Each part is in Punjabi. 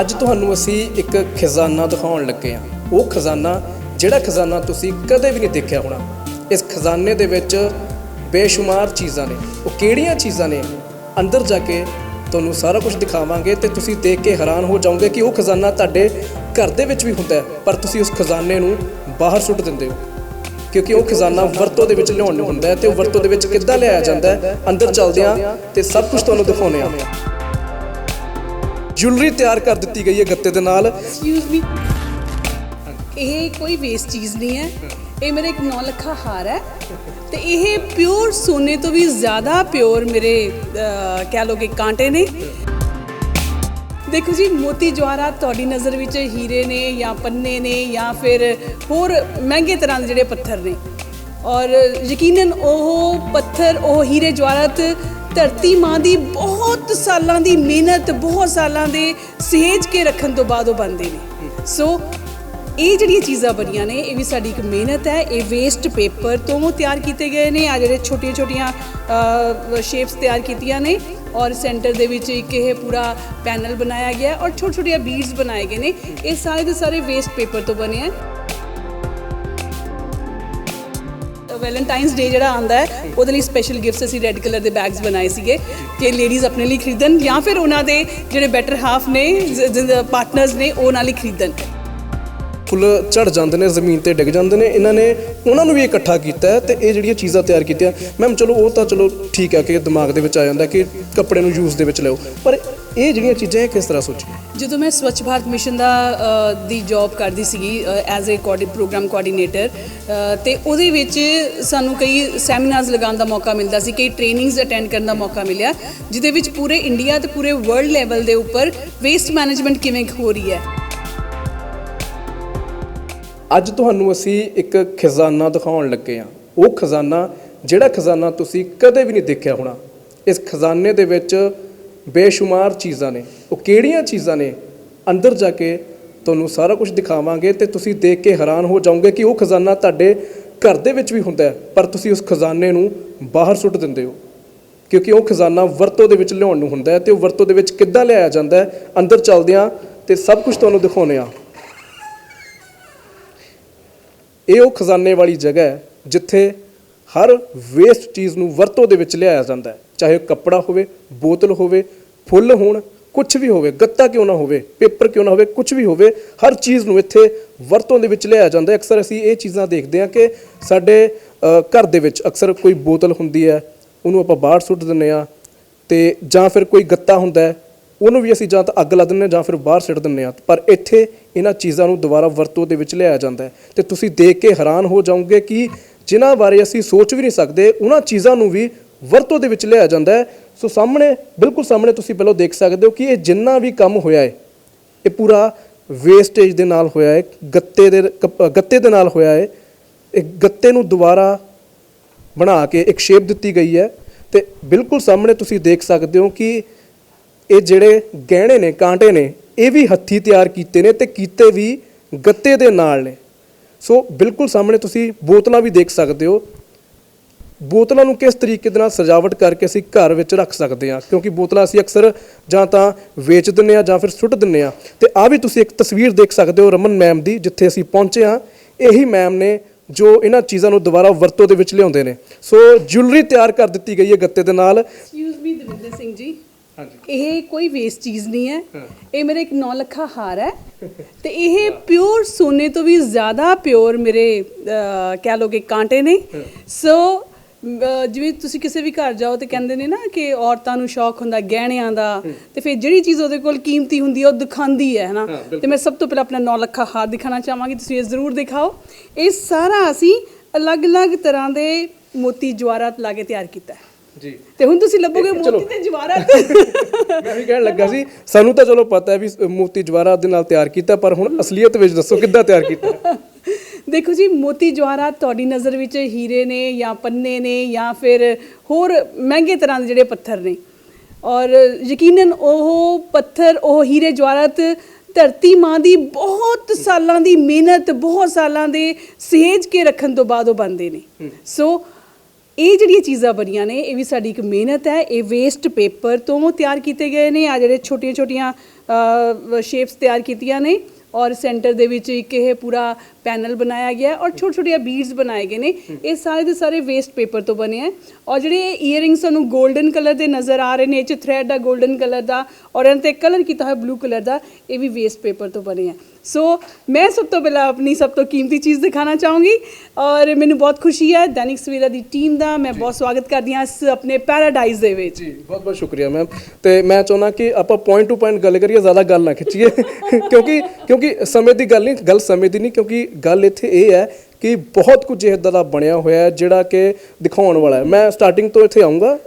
ਅੱਜ ਤੁਹਾਨੂੰ ਅਸੀਂ ਇੱਕ ਖਜ਼ਾਨਾ ਦਿਖਾਉਣ ਲੱਗੇ ਹਾਂ। ਉਹ ਖਜ਼ਾਨਾ, ਜਿਹੜਾ ਖਜ਼ਾਨਾ ਤੁਸੀਂ ਕਦੇ ਵੀ ਨਹੀਂ ਦੇਖਿਆ ਹੋਣਾ। ਇਸ ਖਜ਼ਾਨੇ ਦੇ ਵਿੱਚ ਬੇਸ਼ੁਮਾਰ ਚੀਜ਼ਾਂ ਨੇ। ਉਹ ਕਿਹੜੀਆਂ ਚੀਜ਼ਾਂ ਨੇ? ਅੰਦਰ ਜਾ ਕੇ ਤੁਹਾਨੂੰ ਸਾਰਾ ਕੁਝ ਦਿਖਾਵਾਂਗੇ ਤੇ ਤੁਸੀਂ ਦੇਖ ਕੇ ਹੈਰਾਨ ਹੋ ਜਾਓਗੇ ਕਿ ਉਹ ਖਜ਼ਾਨਾ ਤੁਹਾਡੇ ਘਰ ਦੇ ਵਿੱਚ ਵੀ ਹੁੰਦਾ ਹੈ, ਪਰ ਤੁਸੀਂ ਉਸ ਖਜ਼ਾਨੇ ਨੂੰ ਬਾਹਰ ਸੁੱਟ ਦਿੰਦੇ ਹੋ। ਕਿਉਂਕਿ ਉਹ ਖਜ਼ਾਨਾ ਵਰਤੋਂ ਦੇ ਵਿੱਚ ਲਿਆਉਣ ਨੂੰ ਹੁੰਦਾ ਹੈ ਤੇ ਉਹ ਵਰਤੋਂ ਦੇ ਵਿੱਚ ਕਿੱਦਾਂ ਲਿਆਇਆ ਜਾਂਦਾ ਹੈ? ਅੰਦਰ ਚੱਲਦੇ ਹਾਂ ਤੇ ਸਭ ਕੁਝ ਤੁਹਾਨੂੰ ਦਿਖਾਉਂਦੇ ਆ ਜੁਐਲਰੀ ਤਿਆਰ ਕਰ ਦਿੱਤੀ ਗਈ ਹੈ ਗੱਤੇ ਦੇ ਨਾਲ। ਐਕਸਕਿਊਜ਼ ਮੀ ਇਹ ਕੋਈ ਵੇਸਟ ਚੀਜ਼ ਨਹੀਂ ਹੈ। ਇਹ ਮੇਰਾ ਇੱਕ 9 ਲੱਖਾ ਹਾਰ ਹੈ। ਤੇ ਇਹ ਪਿਓਰ ਸੋਨੇ ਤੋਂ ਵੀ ਜ਼ਿਆਦਾ ਪਿਓਰ ਮੇਰੇ ਕਹਿ ਲੋ ਕਿ ਕਾਂਟੇ ਨੇ। ਦੇਖੋ ਜੀ, ਮੋਤੀ ਜਵਾਹਰਾਤ ਤੁਹਾਡੀ ਨਜ਼ਰ ਵਿੱਚ ਹੀਰੇ ਨੇ ਜਾਂ ਪੰਨੇ ਨੇ ਜਾਂ ਫਿਰ ਹੋਰ ਮਹਿੰਗੇ ਤਰ੍ਹਾਂ ਦੇ ਜਿਹੜੇ ਪੱਥਰ ਨੇ। ਔਰ ਯਕੀਨਨ ਉਹ ਪੱਥਰ, ਉਹ ਹੀਰੇ ਜਵਾਹਰਾਤ ਧਰਤੀ ਮਾਂ ਦੀ ਬਹੁਤ ਸਾਲਾਂ ਦੀ ਮਿਹਨਤ, ਬਹੁਤ ਸਾਲਾਂ ਦੇ ਸਹੇਜ ਕੇ ਰੱਖਣ ਤੋਂ ਬਾਅਦ ਉਹ ਬਣਦੇ ਨੇ। ਸੋ ਇਹ ਜਿਹੜੀਆਂ ਚੀਜ਼ਾਂ ਬਣੀਆਂ ਨੇ, ਇਹ ਵੀ ਸਾਡੀ ਇੱਕ ਮਿਹਨਤ ਹੈ। ਇਹ ਵੇਸਟ ਪੇਪਰ ਤੋਂ ਤਿਆਰ ਕੀਤੇ ਗਏ ਨੇ। ਆ ਜਿਹੜੇ ਛੋਟੀਆਂ ਛੋਟੀਆਂ ਸ਼ੇਪਸ ਤਿਆਰ ਕੀਤੀਆਂ ਨੇ ਔਰ ਸੈਂਟਰ ਦੇ ਵਿੱਚ ਇੱਕ ਇਹ ਪੂਰਾ ਪੈਨਲ ਬਣਾਇਆ ਗਿਆ ਔਰ ਛੋਟੇ ਛੋਟੀਆਂ ਬੀਡਸ ਬਣਾਏ ਗਏ ਨੇ। ਇਹ ਸਾਰੇ ਦੇ ਸਾਰੇ ਵੇਸਟ ਪੇਪਰ ਤੋਂ ਬਣੇ ਹੈ ਵੈਲੈਂਟਾਈਨਸ ਡੇ ਜਿਹੜਾ ਆਉਂਦਾ ਹੈ, ਉਹਦੇ ਲਈ ਸਪੈਸ਼ਲ ਗਿਫਟਸ ਅਸੀਂ ਰੈੱਡ ਕਲਰ ਦੇ ਬੈਗਸ ਬਣਾਏ ਸੀਗੇ ਕਿ ਲੇਡੀਜ਼ ਆਪਣੇ ਲਈ ਖਰੀਦਣ ਜਾਂ ਫਿਰ ਉਹਨਾਂ ਦੇ ਜਿਹੜੇ ਬੈਟਰ ਹਾਫ ਨੇ ਪਾਰਟਨਰਸ ਨੇ ਉਹਨਾਂ ਲਈ ਖਰੀਦਣ। ਫੁੱਲ ਝੜ ਜਾਂਦੇ ਨੇ, ਜ਼ਮੀਨ ਤੇ ਡਿੱਗ ਜਾਂਦੇ ਨੇ, ਇਹਨਾਂ ਨੇ ਉਹਨਾਂ ਨੂੰ ਵੀ ਇਕੱਠਾ ਕੀਤਾ ਹੈ ਤੇ ਇਹ ਜਿਹੜੀਆਂ ਚੀਜ਼ਾਂ ਤਿਆਰ ਕੀਤੀਆਂ, ਮੈਮ ਚਲੋ ਉਹ ਤਾਂ ਚਲੋ ਠੀਕ ਹੈ ਕਿ ਦਿਮਾਗ ਦੇ ਵਿੱਚ ਆ ਜਾਂਦਾ ਕਿ ਕੱਪੜੇ ਨੂੰ ਯੂਜ਼ ਦੇ ਵਿੱਚ ਲਿਓ ਪਰ ਇਹ ਜਿਹੜੀਆਂ ਚੀਜ਼ਾਂ ਕਿਸ ਤਰ੍ਹਾਂ ਸੋਚੀ ਜਦੋਂ ਮੈਂ ਸਵੱਛ ਭਾਰਤ ਮਿਸ਼ਨ ਦਾ ਦੀ ਜੌਬ ਕਰਦੀ ਸੀਗੀ as a coordi program coordinator ਤੇ ਉਹਦੇ ਵਿੱਚ ਸਾਨੂੰ ਕਈ ਸੈਮੀਨਾਰਸ ਲਗਾਉਣ ਦਾ ਮੌਕਾ ਮਿਲਦਾ ਸੀ ਕਈ ਟ੍ਰੇਨਿੰਗਸ ਅਟੈਂਡ ਕਰਨ ਦਾ ਮੌਕਾ ਮਿਲਿਆ ਜਿਹਦੇ ਵਿੱਚ ਪੂਰੇ ਇੰਡੀਆ ਤੇ ਪੂਰੇ ਵਰਲਡ ਲੈਵਲ ਦੇ ਉੱਪਰ ਵੇਸਟ ਮੈਨੇਜਮੈਂਟ ਕਿਵੇਂ ਹੋ ਰਹੀ ਹੈ। ਅੱਜ ਤੁਹਾਨੂੰ ਅਸੀਂ ਇੱਕ ਖਜ਼ਾਨਾ ਦਿਖਾਉਣ ਲੱਗੇ ਹਾਂ। ਉਹ ਖਜ਼ਾਨਾ ਜਿਹੜਾ ਖਜ਼ਾਨਾ ਤੁਸੀਂ ਕਦੇ ਵੀ ਨਹੀਂ ਦੇਖਿਆ ਹੋਣਾ ਇਸ ਖਜ਼ਾਨੇ ਦੇ ਵਿੱਚ ਬੇਸ਼ੁਮਾਰ ਚੀਜ਼ਾਂ ਨੇ। ਉਹ ਕਿਹੜੀਆਂ ਚੀਜ਼ਾਂ ਨੇ? ਅੰਦਰ ਜਾ ਕੇ ਤੁਹਾਨੂੰ ਸਾਰਾ ਕੁਝ ਦਿਖਾਵਾਂਗੇ ਤੇ ਤੁਸੀਂ ਦੇਖ ਕੇ ਹੈਰਾਨ ਹੋ ਜਾਓਗੇ ਕਿ ਉਹ ਖਜ਼ਾਨਾ ਤੁਹਾਡੇ ਘਰ ਦੇ ਵਿੱਚ ਵੀ ਹੁੰਦਾ ਪਰ ਤੁਸੀਂ ਉਸ ਖਜ਼ਾਨੇ ਨੂੰ ਬਾਹਰ ਸੁੱਟ ਦਿੰਦੇ ਹੋ। ਕਿਉਂਕਿ ਉਹ ਖਜ਼ਾਨਾ ਵਰਤੋਂ ਦੇ ਵਿੱਚ ਲਿਆਉਣ ਨੂੰ ਹੁੰਦਾ ਹੈ ਤੇ ਉਹ ਵਰਤੋਂ ਦੇ ਵਿੱਚ ਕਿੱਦਾਂ ਲਿਆਇਆ ਜਾਂਦਾ ਹੈ, ਅੰਦਰ ਚੱਲਦਿਆਂ ਹਾਂ ਤੇ ਸਭ ਕੁਝ ਤੁਹਾਨੂੰ ਦਿਖਾਉਂਦੇ ਹਾਂ। ਇਹ ਉਹ ਖਜ਼ਾਨੇ ਵਾਲੀ ਜਗ੍ਹਾ ਹੈ ਜਿੱਥੇ ਹਰ ਵੇਸਟ ਚੀਜ਼ ਨੂੰ ਵਰਤੋਂ ਦੇ ਵਿੱਚ ਲਿਆਇਆ ਜਾਂਦਾ ਹੈ। ਚਾਹੇ ਉਹ ਕੱਪੜਾ ਹੋਵੇ, ਬੋਤਲ ਹੋਵੇ, ਫੁੱਲ ਹੋਣ ਕੁਝ ਵੀ ਹੋਵੇ, ਗੱਤਾ ਕਿਉਂ ਨਾ ਹੋਵੇ, ਪੇਪਰ ਕਿਉਂ ਨਾ ਹੋਵੇ ਕੁਝ ਵੀ ਹੋਵੇ, ਹਰ ਚੀਜ਼ ਨੂੰ ਇੱਥੇ ਵਰਤੋਂ ਦੇ ਵਿੱਚ ਲਿਆਇਆ ਜਾਂਦਾ ਅਕਸਰ ਅਸੀਂ ਇਹ ਚੀਜ਼ਾਂ ਦੇਖਦੇ ਹਾਂ ਕਿ ਸਾਡੇ ਘਰ ਦੇ ਵਿੱਚ ਅਕਸਰ ਕੋਈ ਬੋਤਲ ਹੁੰਦੀ ਹੈ, ਉਹਨੂੰ ਆਪਾਂ ਬਾਹਰ ਸੁੱਟ ਦਿੰਦੇ ਆ ਤੇ ਜਾਂ ਫਿਰ ਕੋਈ ਗੱਤਾ ਹੁੰਦਾ ਹੈ, ਉਹਨੂੰ ਵੀ ਅਸੀਂ ਜਾਂ ਤਾਂ ਅੱਗ ਲਾ ਦਿੰਦੇ ਹਾਂ ਜਾਂ ਫਿਰ ਬਾਹਰ ਸਿੱਟ ਦਿੰਦੇ ਹਾਂ। ਪਰ ਇੱਥੇ ਇਹਨਾਂ ਚੀਜ਼ਾਂ ਨੂੰ ਦੁਬਾਰਾ ਵਰਤੋਂ ਦੇ ਵਿੱਚ ਲਿਆਇਆ ਜਾਂਦਾ ਹੈ। ਤੇ ਤੁਸੀਂ ਦੇਖ ਕੇ ਹੈਰਾਨ ਹੋ ਜਾਓਗੇ ਕਿ ਜਿਨ੍ਹਾਂ ਬਾਰੇ ਅਸੀਂ ਸੋਚ ਵੀ ਨਹੀਂ ਸਕਦੇ, ਉਹਨਾਂ ਚੀਜ਼ਾਂ ਨੂੰ ਵੀ ਵਰਤੋਂ ਦੇ ਵਿੱਚ ਲਿਆ ਜਾਂਦਾ ਹੈ। ਸੋ ਸਾਹਮਣੇ, ਬਿਲਕੁਲ ਸਾਹਮਣੇ ਤੁਸੀਂ ਪਹਿਲਾਂ ਦੇਖ ਸਕਦੇ ਹੋ ਕਿ ਇਹ ਜਿੰਨਾ ਵੀ ਕੰਮ ਹੋਇਆ ਹੈ, ਇਹ ਪੂਰਾ ਵੇਸਟੇਜ ਦੇ ਨਾਲ ਹੋਇਆ ਹੈ, ਗੱਤੇ ਦੇ, ਕੱਪ- ਗੱਤੇ ਦੇ ਨਾਲ ਹੋਇਆ ਹੈ। ਇਹ ਗੱਤੇ ਨੂੰ ਦੁਬਾਰਾ ਬਣਾ ਕੇ ਇੱਕ ਸ਼ੇਪ ਦਿੱਤੀ ਗਈ ਹੈ ਤੇ ਬਿਲਕੁਲ ਸਾਹਮਣੇ ਤੁਸੀਂ ਦੇਖ ਸਕਦੇ ਹੋ ਕਿ ਇਹ ਜਿਹੜੇ ਗਹਿਣੇ ਨੇ, ਕਾਂਟੇ ਨੇ, ਇਹ ਵੀ ਹੱਥੀ ਤਿਆਰ ਕੀਤੇ ਨੇ ਤੇ ਕੀਤੇ ਵੀ ਗੱਤੇ ਦੇ ਨਾਲ ਨੇ। ਸੋ ਬਿਲਕੁਲ ਸਾਹਮਣੇ ਤੁਸੀਂ ਬੋਤਲਾਂ ਵੀ ਦੇਖ ਸਕਦੇ ਹੋ। ਬੋਤਲਾਂ ਨੂੰ ਕਿਸ ਤਰੀਕੇ ਦੇ ਨਾਲ ਸਜਾਵਟ ਕਰਕੇ ਅਸੀਂ ਘਰ ਵਿੱਚ ਰੱਖ ਸਕਦੇ ਹਾਂ? ਕਿਉਂਕਿ ਬੋਤਲਾਂ ਅਸੀਂ ਅਕਸਰ ਜਾਂ ਤਾਂ ਵੇਚ ਦਿੰਨੇ ਆ ਜਾਂ ਫਿਰ ਸੁੱਟ ਦਿੰਨੇ ਆ ਤੇ ਆ ਵੀ ਤੁਸੀਂ ਇੱਕ ਤਸਵੀਰ ਦੇਖ ਸਕਦੇ ਹੋ ਰਮਨ ਮੈਮ ਦੀ, ਜਿੱਥੇ ਅਸੀਂ ਪਹੁੰਚੇ ਹਾਂ। ਇਹੀ ਮੈਮ ਨੇ ਜੋ ਇਹਨਾਂ ਚੀਜ਼ਾਂ ਨੂੰ ਦੁਬਾਰਾ ਵਰਤੋਂ ਦੇ ਵਿੱਚ ਲਿਆਉਂਦੇ ਨੇ। ਸੋ ਜੁਐਲਰੀ ਤਿਆਰ ਕਰ ਦਿੱਤੀ ਗਈ ਹੈ ਗੱਤੇ ਦੇ ਨਾਲ। Excuse me Davinder Singh ji. ਇਹ ਕੋਈ ਵੇਸਟ ਚੀਜ਼ ਨਹੀਂ ਹੈ। ਇਹ ਮੇਰਾ ਇੱਕ 9 ਲੱਖਾ ਹਾਰ ਹੈ। ਤੇ ਇਹ ਪਿਓਰ ਸੋਨੇ ਤੋਂ ਵੀ ਜ਼ਿਆਦਾ ਪਿਓਰ ਮੇਰੇ ਕਹਿ ਕਿ ਕਾਂਟੇ ਨੇ। ਸੋ ਜਿਵੇਂ ਤੁਸੀਂ ਕਿਸੇ ਵੀ ਘਰ ਜਾਓ ਤੇ ਕਹਿੰਦੇ ਨੇ ਨਾ ਕਿ ਔਰਤਾਂ ਨੂੰ ਸ਼ੌਕ ਹੁੰਦਾ ਗਹਿਣਿਆਂ ਦਾ ਤੇ ਫਿਰ ਜਿਹੜੀ ਚੀਜ਼ ਉਹਦੇ ਕੋਲ ਕੀਮਤੀ ਹੁੰਦੀ ਹੈ ਉਹ ਦਿਖਾਉਂਦੀ ਹੈ ਹਨਾ? ਤੇ ਮੈਂ ਸਭ ਤੋਂ ਪਹਿਲਾਂ ਆਪਣਾ 9 ਲੱਖਾ ਹਾਰ ਦਿਖਾਣਾ ਚਾਹਾਂਗੀ ਤੁਸੀਂ ਇਹ ਜ਼ਰੂਰ ਦਿਖਾਓ। ਇਹ ਸਾਰਾ ਅਸੀਂ ਅਲੱਗ-ਅਲੱਗ ਤਰ੍ਹਾਂ ਦੇ ਮੋਤੀ ਜਵਾਹਰਾਤ ਲਾ ਕੇ ਤਿਆਰ ਕੀਤਾ ਹੈ। ਜੀ। ਤੇ ਹੁਣ ਤੁਸੀਂ ਲੱਭੋਗੇ। ਮੋਤੀ ਤੇ ਜਵਾਹਰਾਤ ਮੈਂ ਵੀ ਕਹਿਣ ਲੱਗਾ ਸੀ ਸਾਨੂੰ ਤਾਂ ਚਲੋ ਪਤਾ ਹੈ ਵੀ ਮੋਤੀ ਜਵਾਹਰਾਤ ਦੇ ਨਾਲ ਤਿਆਰ ਕੀਤਾ ਪਰ ਹੁਣ ਅਸਲੀਅਤ ਵਿੱਚ ਦੱਸੋ ਕਿੱਦਾਂ ਤਿਆਰ ਕੀਤਾ? ਦੇਖੋ ਜੀ ਮੋਤੀ ਜਵਾਹਰਾਤ ਤੁਹਾਡੀ ਨਜ਼ਰ ਵਿੱਚ ਹੀਰੇ ਨੇ ਜਾਂ ਪੰਨੇ ਨੇ ਜਾਂ ਫਿਰ ਹੋਰ ਮਹਿੰਗੇ ਤਰ੍ਹਾਂ ਦੇ ਜਿਹੜੇ ਪੱਥਰ ਨੇ। ਔਰ ਯਕੀਨਨ ਉਹ ਪੱਥਰ ਉਹ ਹੀਰੇ ਜਵਾਹਰਾਤ ਧਰਤੀ ਮਾਂ ਦੀ ਬਹੁਤ ਸਾਲਾਂ ਦੀ ਮਿਹਨਤ ਬਹੁਤ ਸਾਲਾਂ ਦੇ ਸਹੇਜ ਕੇ ਰੱਖਣ ਤੋਂ ਬਾਅਦ ਉਹ ਬਣਦੇ ਨੇ। ਸੋ ਇਹ ਜਿਹੜੀਆਂ ਚੀਜ਼ਾਂ ਬਣੀਆਂ ਨੇ, ਇਹ ਵੀ ਸਾਡੀ ਇੱਕ ਮਿਹਨਤ ਹੈ। ਇਹ ਵੇਸਟ ਪੇਪਰ ਤੋਂ ਤਿਆਰ ਕੀਤੇ ਗਏ ਨੇ। ਆ ਜਿਹੜੇ ਛੋਟੀਆਂ ਛੋਟੀਆਂ ਸ਼ੇਪਸ ਤਿਆਰ ਕੀਤੀਆਂ ਨੇ। ਔਰ ਸੈਂਟਰ ਦੇ ਵਿੱਚ ਇੱਕ ਇਹ ਪੂਰਾ ਪੈਨਲ ਬਣਾਇਆ ਗਿਆ ਹੈ ਔਰ ਛੋਟੇ ਛੋਟੀਆਂ ਬੀਡਸ ਬਣਾਏ ਗਏ ਨੇ। ਇਹ ਸਾਰੇ ਦੇ ਸਾਰੇ ਵੇਸਟ ਪੇਪਰ ਤੋਂ ਬਣੇ ਹੈ। ਔਰ ਜਿਹੜੇ ਇਅਰਿੰਗਸ ਸਾਨੂੰ 골ਡਨ ਕਲਰ ਦੇ ਨਜ਼ਰ ਆ ਰਹੇ ਨੇ ਇਹ ਚ ਥ੍ਰੈਡ ਦਾ 골ਡਨ ਕਲਰ ਦਾ ਔਰ ਇਹਨਾਂ ਤੇ ਕਲਰ ਕੀਤਾ ਹੋਇਆ ਬਲੂ ਕਲਰ ਦਾ ਇਹ ਵੀ ਵੇਸਟ ਪੇਪਰ ਤੋਂ ਬਣੇ ਹੈ। ਸੋ ਮੈਂ ਸਭ ਤੋਂ ਪਹਿਲਾਂ ਆਪਣੀ ਸਭ ਤੋਂ ਕੀਮਤੀ ਚੀਜ਼ ਦਿਖਾਣਾ ਚਾਹੂੰਗੀ। ਔਰ ਮੈਨੂੰ ਬਹੁਤ ਖੁਸ਼ੀ ਹੈ ਦੈਨਿਕ ਸਵੇਰਾ ਦੀ ਟੀਮ ਦਾ ਮੈਂ ਬਹੁਤ ਸਵਾਗਤ ਕਰਦੀ ਹਾਂ ਇਸ ਆਪਣੇ ਪੈਰਾਡਾਈਜ਼ ਦੇ ਵਿੱਚ। ਜੀ ਬਹੁਤ ਬਹੁਤ ਸ਼ੁਕਰੀਆ ਮੈਮ ਤੇ ਮੈਂ ਚਾਹੁੰਦਾ ਕਿ ਆਪਾਂ ਪੁਆਇੰਟ ਟੂ ਪੁਆਇੰਟ ਗੱਲ ਕਰੀਏ ਜ਼ਿਆਦਾ ਗੱਲ ਨਾ ਖਿੱਚੀਏ। ਕਿਉਂਕਿ ਕਿਉਂਕਿ ਸਮੇਂ ਦੀ ਗੱਲ ਨਹੀਂ ਗੱਲ ਸਮੇਂ ਦੀ ਨਹੀਂ ਕਿਉਂਕਿ ਗੱਲ ਇੱਥੇ ਇਹ ਹੈ ਕਿ ਬਹੁਤ ਕੁਝ ਇਦਾਂ ਦਾ ਬਣਿਆ ਹੋਇਆ ਹੈ ਜਿਹੜਾ ਕਿ ਦਿਖਾਉਣ ਵਾਲਾ ਹੈ। ਮੈਂ ਸਟਾਰਟਿੰਗ ਤੋਂ ਇੱਥੇ ਆਉਂਗਾ।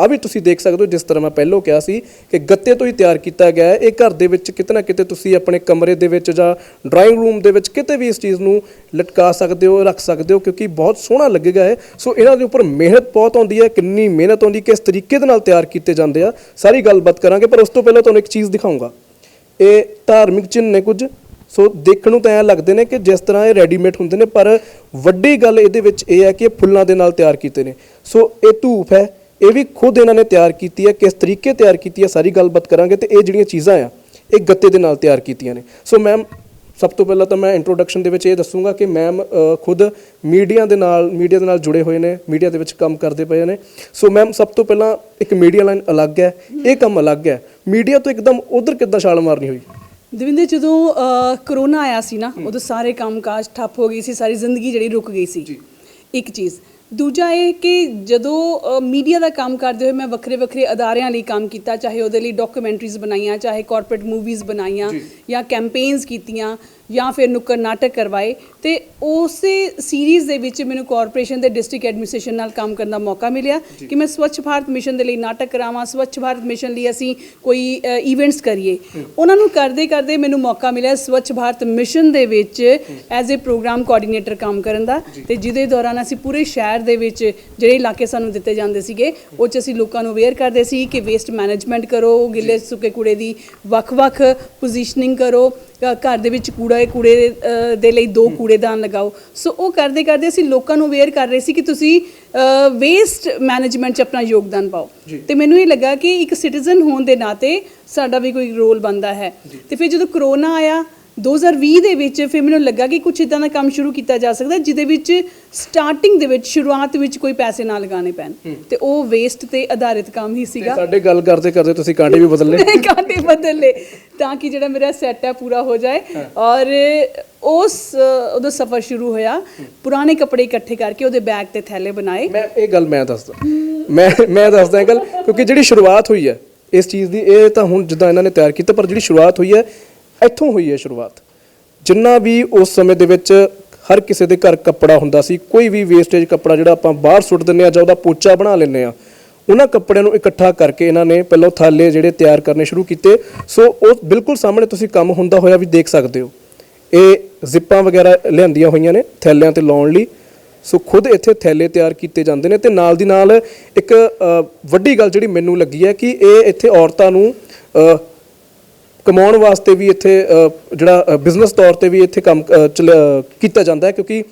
ਆ ਵੀ ਤੁਸੀਂ ਦੇਖ ਸਕਦੇ ਹੋ ਜਿਸ ਤਰ੍ਹਾਂ ਮੈਂ ਪਹਿਲਾਂ ਕਿਹਾ ਸੀ ਕਿ ਗੱਤੇ ਤੋਂ ਹੀ ਤਿਆਰ ਕੀਤਾ ਗਿਆ ਹੈ। ਇਹ ਘਰ ਦੇ ਵਿੱਚ ਕਿਤੇ ਨਾ ਕਿਤੇ ਤੁਸੀਂ ਆਪਣੇ ਕਮਰੇ ਦੇ ਵਿੱਚ ਜਾਂ ਡਰਾਇੰਗ ਰੂਮ ਦੇ ਵਿੱਚ ਕਿਤੇ ਵੀ ਇਸ ਚੀਜ਼ ਨੂੰ ਲਟਕਾ ਸਕਦੇ ਹੋ, ਰੱਖ ਸਕਦੇ ਹੋ ਕਿਉਂਕਿ ਬਹੁਤ ਸੋਹਣਾ ਲੱਗੇਗਾ ਹੈ ਸੋ ਇਹਨਾਂ ਦੇ ਉੱਪਰ ਮਿਹਨਤ ਬਹੁਤ ਆਉਂਦੀ ਹੈ, ਕਿੰਨੀ ਮਿਹਨਤ ਆਉਂਦੀ, ਕਿਸ ਤਰੀਕੇ ਦੇ ਨਾਲ ਤਿਆਰ ਕੀਤੇ ਜਾਂਦੇ ਆ, ਸਾਰੀ ਗੱਲਬਾਤ ਕਰਾਂਗੇ, ਪਰ ਉਸ ਤੋਂ ਪਹਿਲਾਂ ਤੁਹਾਨੂੰ ਇੱਕ ਚੀਜ਼ ਦਿਖਾਉਂਗਾ। ਇਹ ਧਾਰਮਿਕ ਚਿੰਨ੍ਹ ਨੇ ਕੁਝ। ਸੋ ਦੇਖਣ ਨੂੰ ਤਾਂ ਐਂ ਲੱਗਦੇ ਨੇ ਕਿ ਜਿਸ ਤਰ੍ਹਾਂ ਇਹ ਰੈਡੀਮੇਡ ਹੁੰਦੇ ਨੇ, ਪਰ ਵੱਡੀ ਗੱਲ ਇਹਦੇ ਵਿੱਚ ਇਹ ਹੈ ਕਿ ਇਹ ਫੁੱਲਾਂ ਦੇ ਨਾਲ ਤਿਆਰ ਕੀਤੇ ਨੇ। ਸੋ ਇਹ ਧੂਫ ਹੈ, ਇਹ ਵੀ ਖੁਦ ਇਹਨਾਂ ਨੇ ਤਿਆਰ ਕੀਤੀ ਹੈ, ਕਿਸ ਤਰੀਕੇ ਤਿਆਰ ਕੀਤੀ ਹੈ, ਸਾਰੀ ਗੱਲਬਾਤ ਕਰਾਂਗੇ ਤੇ ਇਹ ਜਿਹੜੀਆਂ ਚੀਜ਼ਾਂ ਆ, ਇਹ ਗੱਤੇ ਦੇ ਨਾਲ ਤਿਆਰ ਕੀਤੀਆਂ ਨੇ। ਸੋ ਮੈਮ, ਸਭ ਤੋਂ ਪਹਿਲਾਂ ਤਾਂ ਮੈਂ ਇੰਟਰੋਡਕਸ਼ਨ ਦੇ ਵਿੱਚ ਇਹ ਦੱਸੂਗਾ ਕਿ ਮੈਮ ਖੁਦ ਮੀਡੀਆ ਦੇ ਨਾਲ, ਮੀਡੀਆ ਦੇ ਨਾਲ ਜੁੜੇ ਹੋਏ ਨੇ, ਮੀਡੀਆ ਦੇ ਵਿੱਚ ਕੰਮ ਕਰਦੇ ਪਏ ਨੇ। ਸੋ ਮੈਮ, ਸਭ ਤੋਂ ਪਹਿਲਾਂ ਇੱਕ ਮੀਡੀਆ ਲਾਈਨ ਅਲੱਗ ਹੈ, ਇਹ ਕੰਮ ਅਲੱਗ ਹੈ। ਮੀਡੀਆ ਤੋਂ ਇੱਕਦਮ ਉਧਰ ਕਿੱਦਾਂ ਛਾਲ ਮਾਰਨੀ ਹੋਈ? ਦਵਿੰਦਰ ਜਦੋਂ ਕਰੋਨਾ ਆਇਆ ਸੀ ਨਾ ਉਦੋਂ ਸਾਰੇ ਕੰਮਕਾਜ ਠੱਪ ਹੋ ਗਈ ਸੀ ਸਾਰੀ ਜ਼ਿੰਦਗੀ ਜਿਹੜੀ ਰੁਕ ਗਈ ਸੀ। ਇੱਕ ਚੀਜ਼। ਦੂਜਾ ਇਹ ਕਿ ਜਦੋਂ ਮੀਡੀਆ ਦਾ ਕੰਮ ਕਰਦੇ ਹੋਏ ਮੈਂ ਵੱਖਰੇ ਵੱਖਰੇ ਅਦਾਰਿਆਂ ਲਈ ਕੰਮ ਕੀਤਾ ਚਾਹੇ ਉਹਦੇ ਲਈ ਡਾਕੂਮੈਂਟਰੀਜ਼ ਬਣਾਈਆਂ ਚਾਹੇ ਕਾਰਪੋਰੇਟ ਮੂਵੀਜ਼ ਬਣਾਈਆਂ ਜਾਂ। ਕੈਂਪੇਨਸ ਕੀਤੀਆਂ ਜਾਂ ਫਿਰ ਨੁੱਕਰ ਨਾਟਕ ਕਰਵਾਏ ਤੇ ਉਸੇ ਸੀਰੀਜ਼ ਦੇ ਵਿੱਚ ਮੈਨੂੰ ਕਾਰਪੋਰੇਸ਼ਨ ਦੇ ਡਿਸਟ੍ਰਿਕਟ ਐਡਮਿਨਿਸਟ੍ਰੇਸ਼ਨ ਨਾਲ ਕੰਮ ਕਰਨ ਦਾ ਮੌਕਾ ਮਿਲਿਆ ਕਿ ਮੈਂ ਸਵੱਛ ਭਾਰਤ ਮਿਸ਼ਨ ਦੇ ਲਈ ਨਾਟਕ ਕਰਾਵਾਂ ਸਵੱਛ ਭਾਰਤ ਮਿਸ਼ਨ ਲਈ ਅਸੀਂ ਕੋਈ ਇਵੈਂਟਸ ਕਰੀਏ। ਉਹਨਾਂ ਨੂੰ ਕਰਦੇ ਕਰਦੇ ਮੈਨੂੰ ਮੌਕਾ ਮਿਲਿਆ ਸਵੱਛ ਭਾਰਤ ਮਿਸ਼ਨ ਦੇ ਵਿੱਚ ਐਜ਼ ਅ ਪ੍ਰੋਗਰਾਮ ਕੋਆਰਡੀਨੇਟਰ ਕੰਮ ਕਰਨ ਦਾ ਤੇ ਜਿਹਦੇ ਦੌਰਾਨ ਅਸੀਂ ਪੂਰੇ ਸ਼ਹਿਰ ਦੇ ਵਿੱਚ ਜਿਹੜੇ ਇਲਾਕੇ ਸਾਨੂੰ ਦਿੱਤੇ ਜਾਂਦੇ ਸੀਗੇ ਉਹ 'ਚ ਅਸੀਂ ਲੋਕਾਂ ਨੂੰ ਅਵੇਅਰ ਕਰਦੇ ਸੀ ਕਿ ਵੇਸਟ ਮੈਨੇਜਮੈਂਟ ਕਰੋ ਗਿੱਲੇ ਸੁੱਕੇ ਕੂੜੇ ਦੀ ਵੱਖ-ਵੱਖ ਪੋਜੀਸ਼ਨਿੰਗ ਕਰੋ ਘਰ ਦੇ ਵਿੱਚ ਕੂੜਾ ਹੈ ਕੂੜੇ ਦੇ ਲਈ ਦੋ ਕੂੜੇਦਾਨ ਲਗਾਓ। ਸੋ ਉਹ ਕਰਦੇ ਕਰਦੇ ਅਸੀਂ ਲੋਕਾਂ ਨੂੰ ਅਵੇਅਰ ਕਰ ਰਹੇ ਸੀ ਕਿ ਤੁਸੀਂ ਵੇਸਟ ਮੈਨੇਜਮੈਂਟ 'ਚ ਆਪਣਾ ਯੋਗਦਾਨ ਪਾਓ। ਤੇ ਮੈਨੂੰ ਇਹ ਲੱਗਾ ਕਿ ਇੱਕ ਸਿਟੀਜ਼ਨ ਹੋਣ ਦੇ ਨਾਤੇ ਸਾਡਾ ਵੀ ਕੋਈ ਰੋਲ ਬਣਦਾ ਹੈ। ਤੇ ਫਿਰ ਜਦੋਂ ਕਰੋਨਾ ਆਇਆ 2020 ਦੇ ਵਿੱਚ ਫਿਰ ਮੈਨੂੰ ਲੱਗਾ ਕਿ ਕੁਝ ਇਦਾਂ ਦਾ ਕੰਮ ਸ਼ੁਰੂ ਕੀਤਾ ਜਾ ਸਕਦਾ ਜਿਹਦੇ ਵਿੱਚ ਸਟਾਰਟਿੰਗ ਦੇ ਵਿੱਚ ਸ਼ੁਰੂਆਤ ਵਿੱਚ ਕੋਈ ਪੈਸੇ ਨਾ ਲਗਾਉਣੇ ਪੈਣ। ਤੇ ਉਹ ਵੇਸਟ ਤੇ ਆਧਾਰਿਤ ਕੰਮ ਹੀ ਸੀਗਾ। ਸਾਡੇ ਗੱਲ ਕਰਦੇ ਕਰਦੇ ਤੁਸੀਂ ਕਾਂਟੇ ਵੀ ਬਦਲ ਲਏ। ਕਾਂਟੇ ਬਦਲ ਲਏ ਤਾਂ ਕਿ ਜਿਹੜਾ ਮੇਰਾ ਸੈਟ ਹੈ ਪੂਰਾ ਹੋ ਜਾਏ। ਔਰ ਉਸ ਉਦੋਂ ਸਫ਼ਰ ਸ਼ੁਰੂ ਹੋਇਆ। ਪੁਰਾਣੇ ਕੱਪੜੇ ਇਕੱਠੇ ਕਰਕੇ ਉਹਦੇ ਬੈਗ ਤੇ ਥੈਲੇ ਬਣਾਏ। ਮੈਂ ਇਹ ਗੱਲ ਮੈਂ ਦੱਸਦਾ। ਮੈਂ ਮੈਂ ਦੱਸਦਾ ਇਹ ਗੱਲ ਕਿਉਂਕਿ ਜਿਹੜੀ ਸ਼ੁਰੂਆਤ ਹੋਈ ਹੈ ਇਸ ਚੀਜ਼ ਦੀ ਇਹ ਤਾਂ ਹੁਣ ਜਿੱਦਾਂ ਇਹਨਾਂ ਨੇ ਤਿਆਰ ਕੀਤਾ ਪਰ ਜਿਹੜੀ ਸ਼ੁਰੂਆਤ ਹੋਈ ਹੈ ਇੱਥੋਂ ਹੋਈ ਹੈ ਸ਼ੁਰੂਆਤ। ਜਿੰਨਾ ਵੀ ਉਸ ਸਮੇਂ ਦੇ ਵਿੱਚ ਹਰ ਕਿਸੇ ਦੇ ਘਰ ਕੱਪੜਾ ਹੁੰਦਾ ਸੀ, ਕੋਈ ਵੀ ਵੇਸਟੇਜ ਕੱਪੜਾ ਜਿਹੜਾ ਆਪਾਂ ਬਾਹਰ ਸੁੱਟ ਦਿੰਨੇ ਆ ਜਾਂ ਉਹਦਾ ਪੋਚਾ ਬਣਾ ਲੈਂਦੇ ਆ ਉਹਨਾਂ ਕੱਪੜਿਆਂ ਨੂੰ ਇਕੱਠਾ ਕਰਕੇ ਇਹਨਾਂ ਨੇ ਪਹਿਲਾਂ ਥਾਲੇ ਜਿਹੜੇ ਤਿਆਰ ਕਰਨੇ ਸ਼ੁਰੂ ਕੀਤੇ। ਸੋ ਉਹ ਬਿਲਕੁਲ ਸਾਹਮਣੇ ਤੁਸੀਂ ਕੰਮ ਹੁੰਦਾ ਹੋਇਆ ਵੀ ਦੇਖ ਸਕਦੇ ਹੋ। ਇਹ ਜ਼ਿੱਪਾਂ ਵਗੈਰਾ ਲਿਆਂਦੀਆਂ ਹੋਈਆਂ ਨੇ ਥੈਲਿਆਂ ਤੇ ਲਾਉਣ ਲਈ। ਸੋ ਖੁਦ ਇੱਥੇ ਥੈਲੇ ਤਿਆਰ ਕੀਤੇ ਜਾਂਦੇ ਨੇ ਤੇ ਨਾਲ ਦੀ ਨਾਲ ਇੱਕ ਵੱਡੀ ਗੱਲ ਜਿਹੜੀ ਮੈਨੂੰ ਲੱਗੀ ਹੈ ਕਿ ਇਹ ਇੱਥੇ ਔਰਤਾਂ ਨੂੰ ਕਮਾਉਣ ਵਾਸਤੇ ਵੀ ਇੱਥੇ ਜਿਹੜਾ ਬਿਜ਼ਨਸ ਤੌਰ ਤੇ ਵੀ ਇੱਥੇ ਕੰਮ ਚਲ- ਕੀਤਾ ਜਾਂਦਾ ਹੈ ਕਿਉਂਕਿ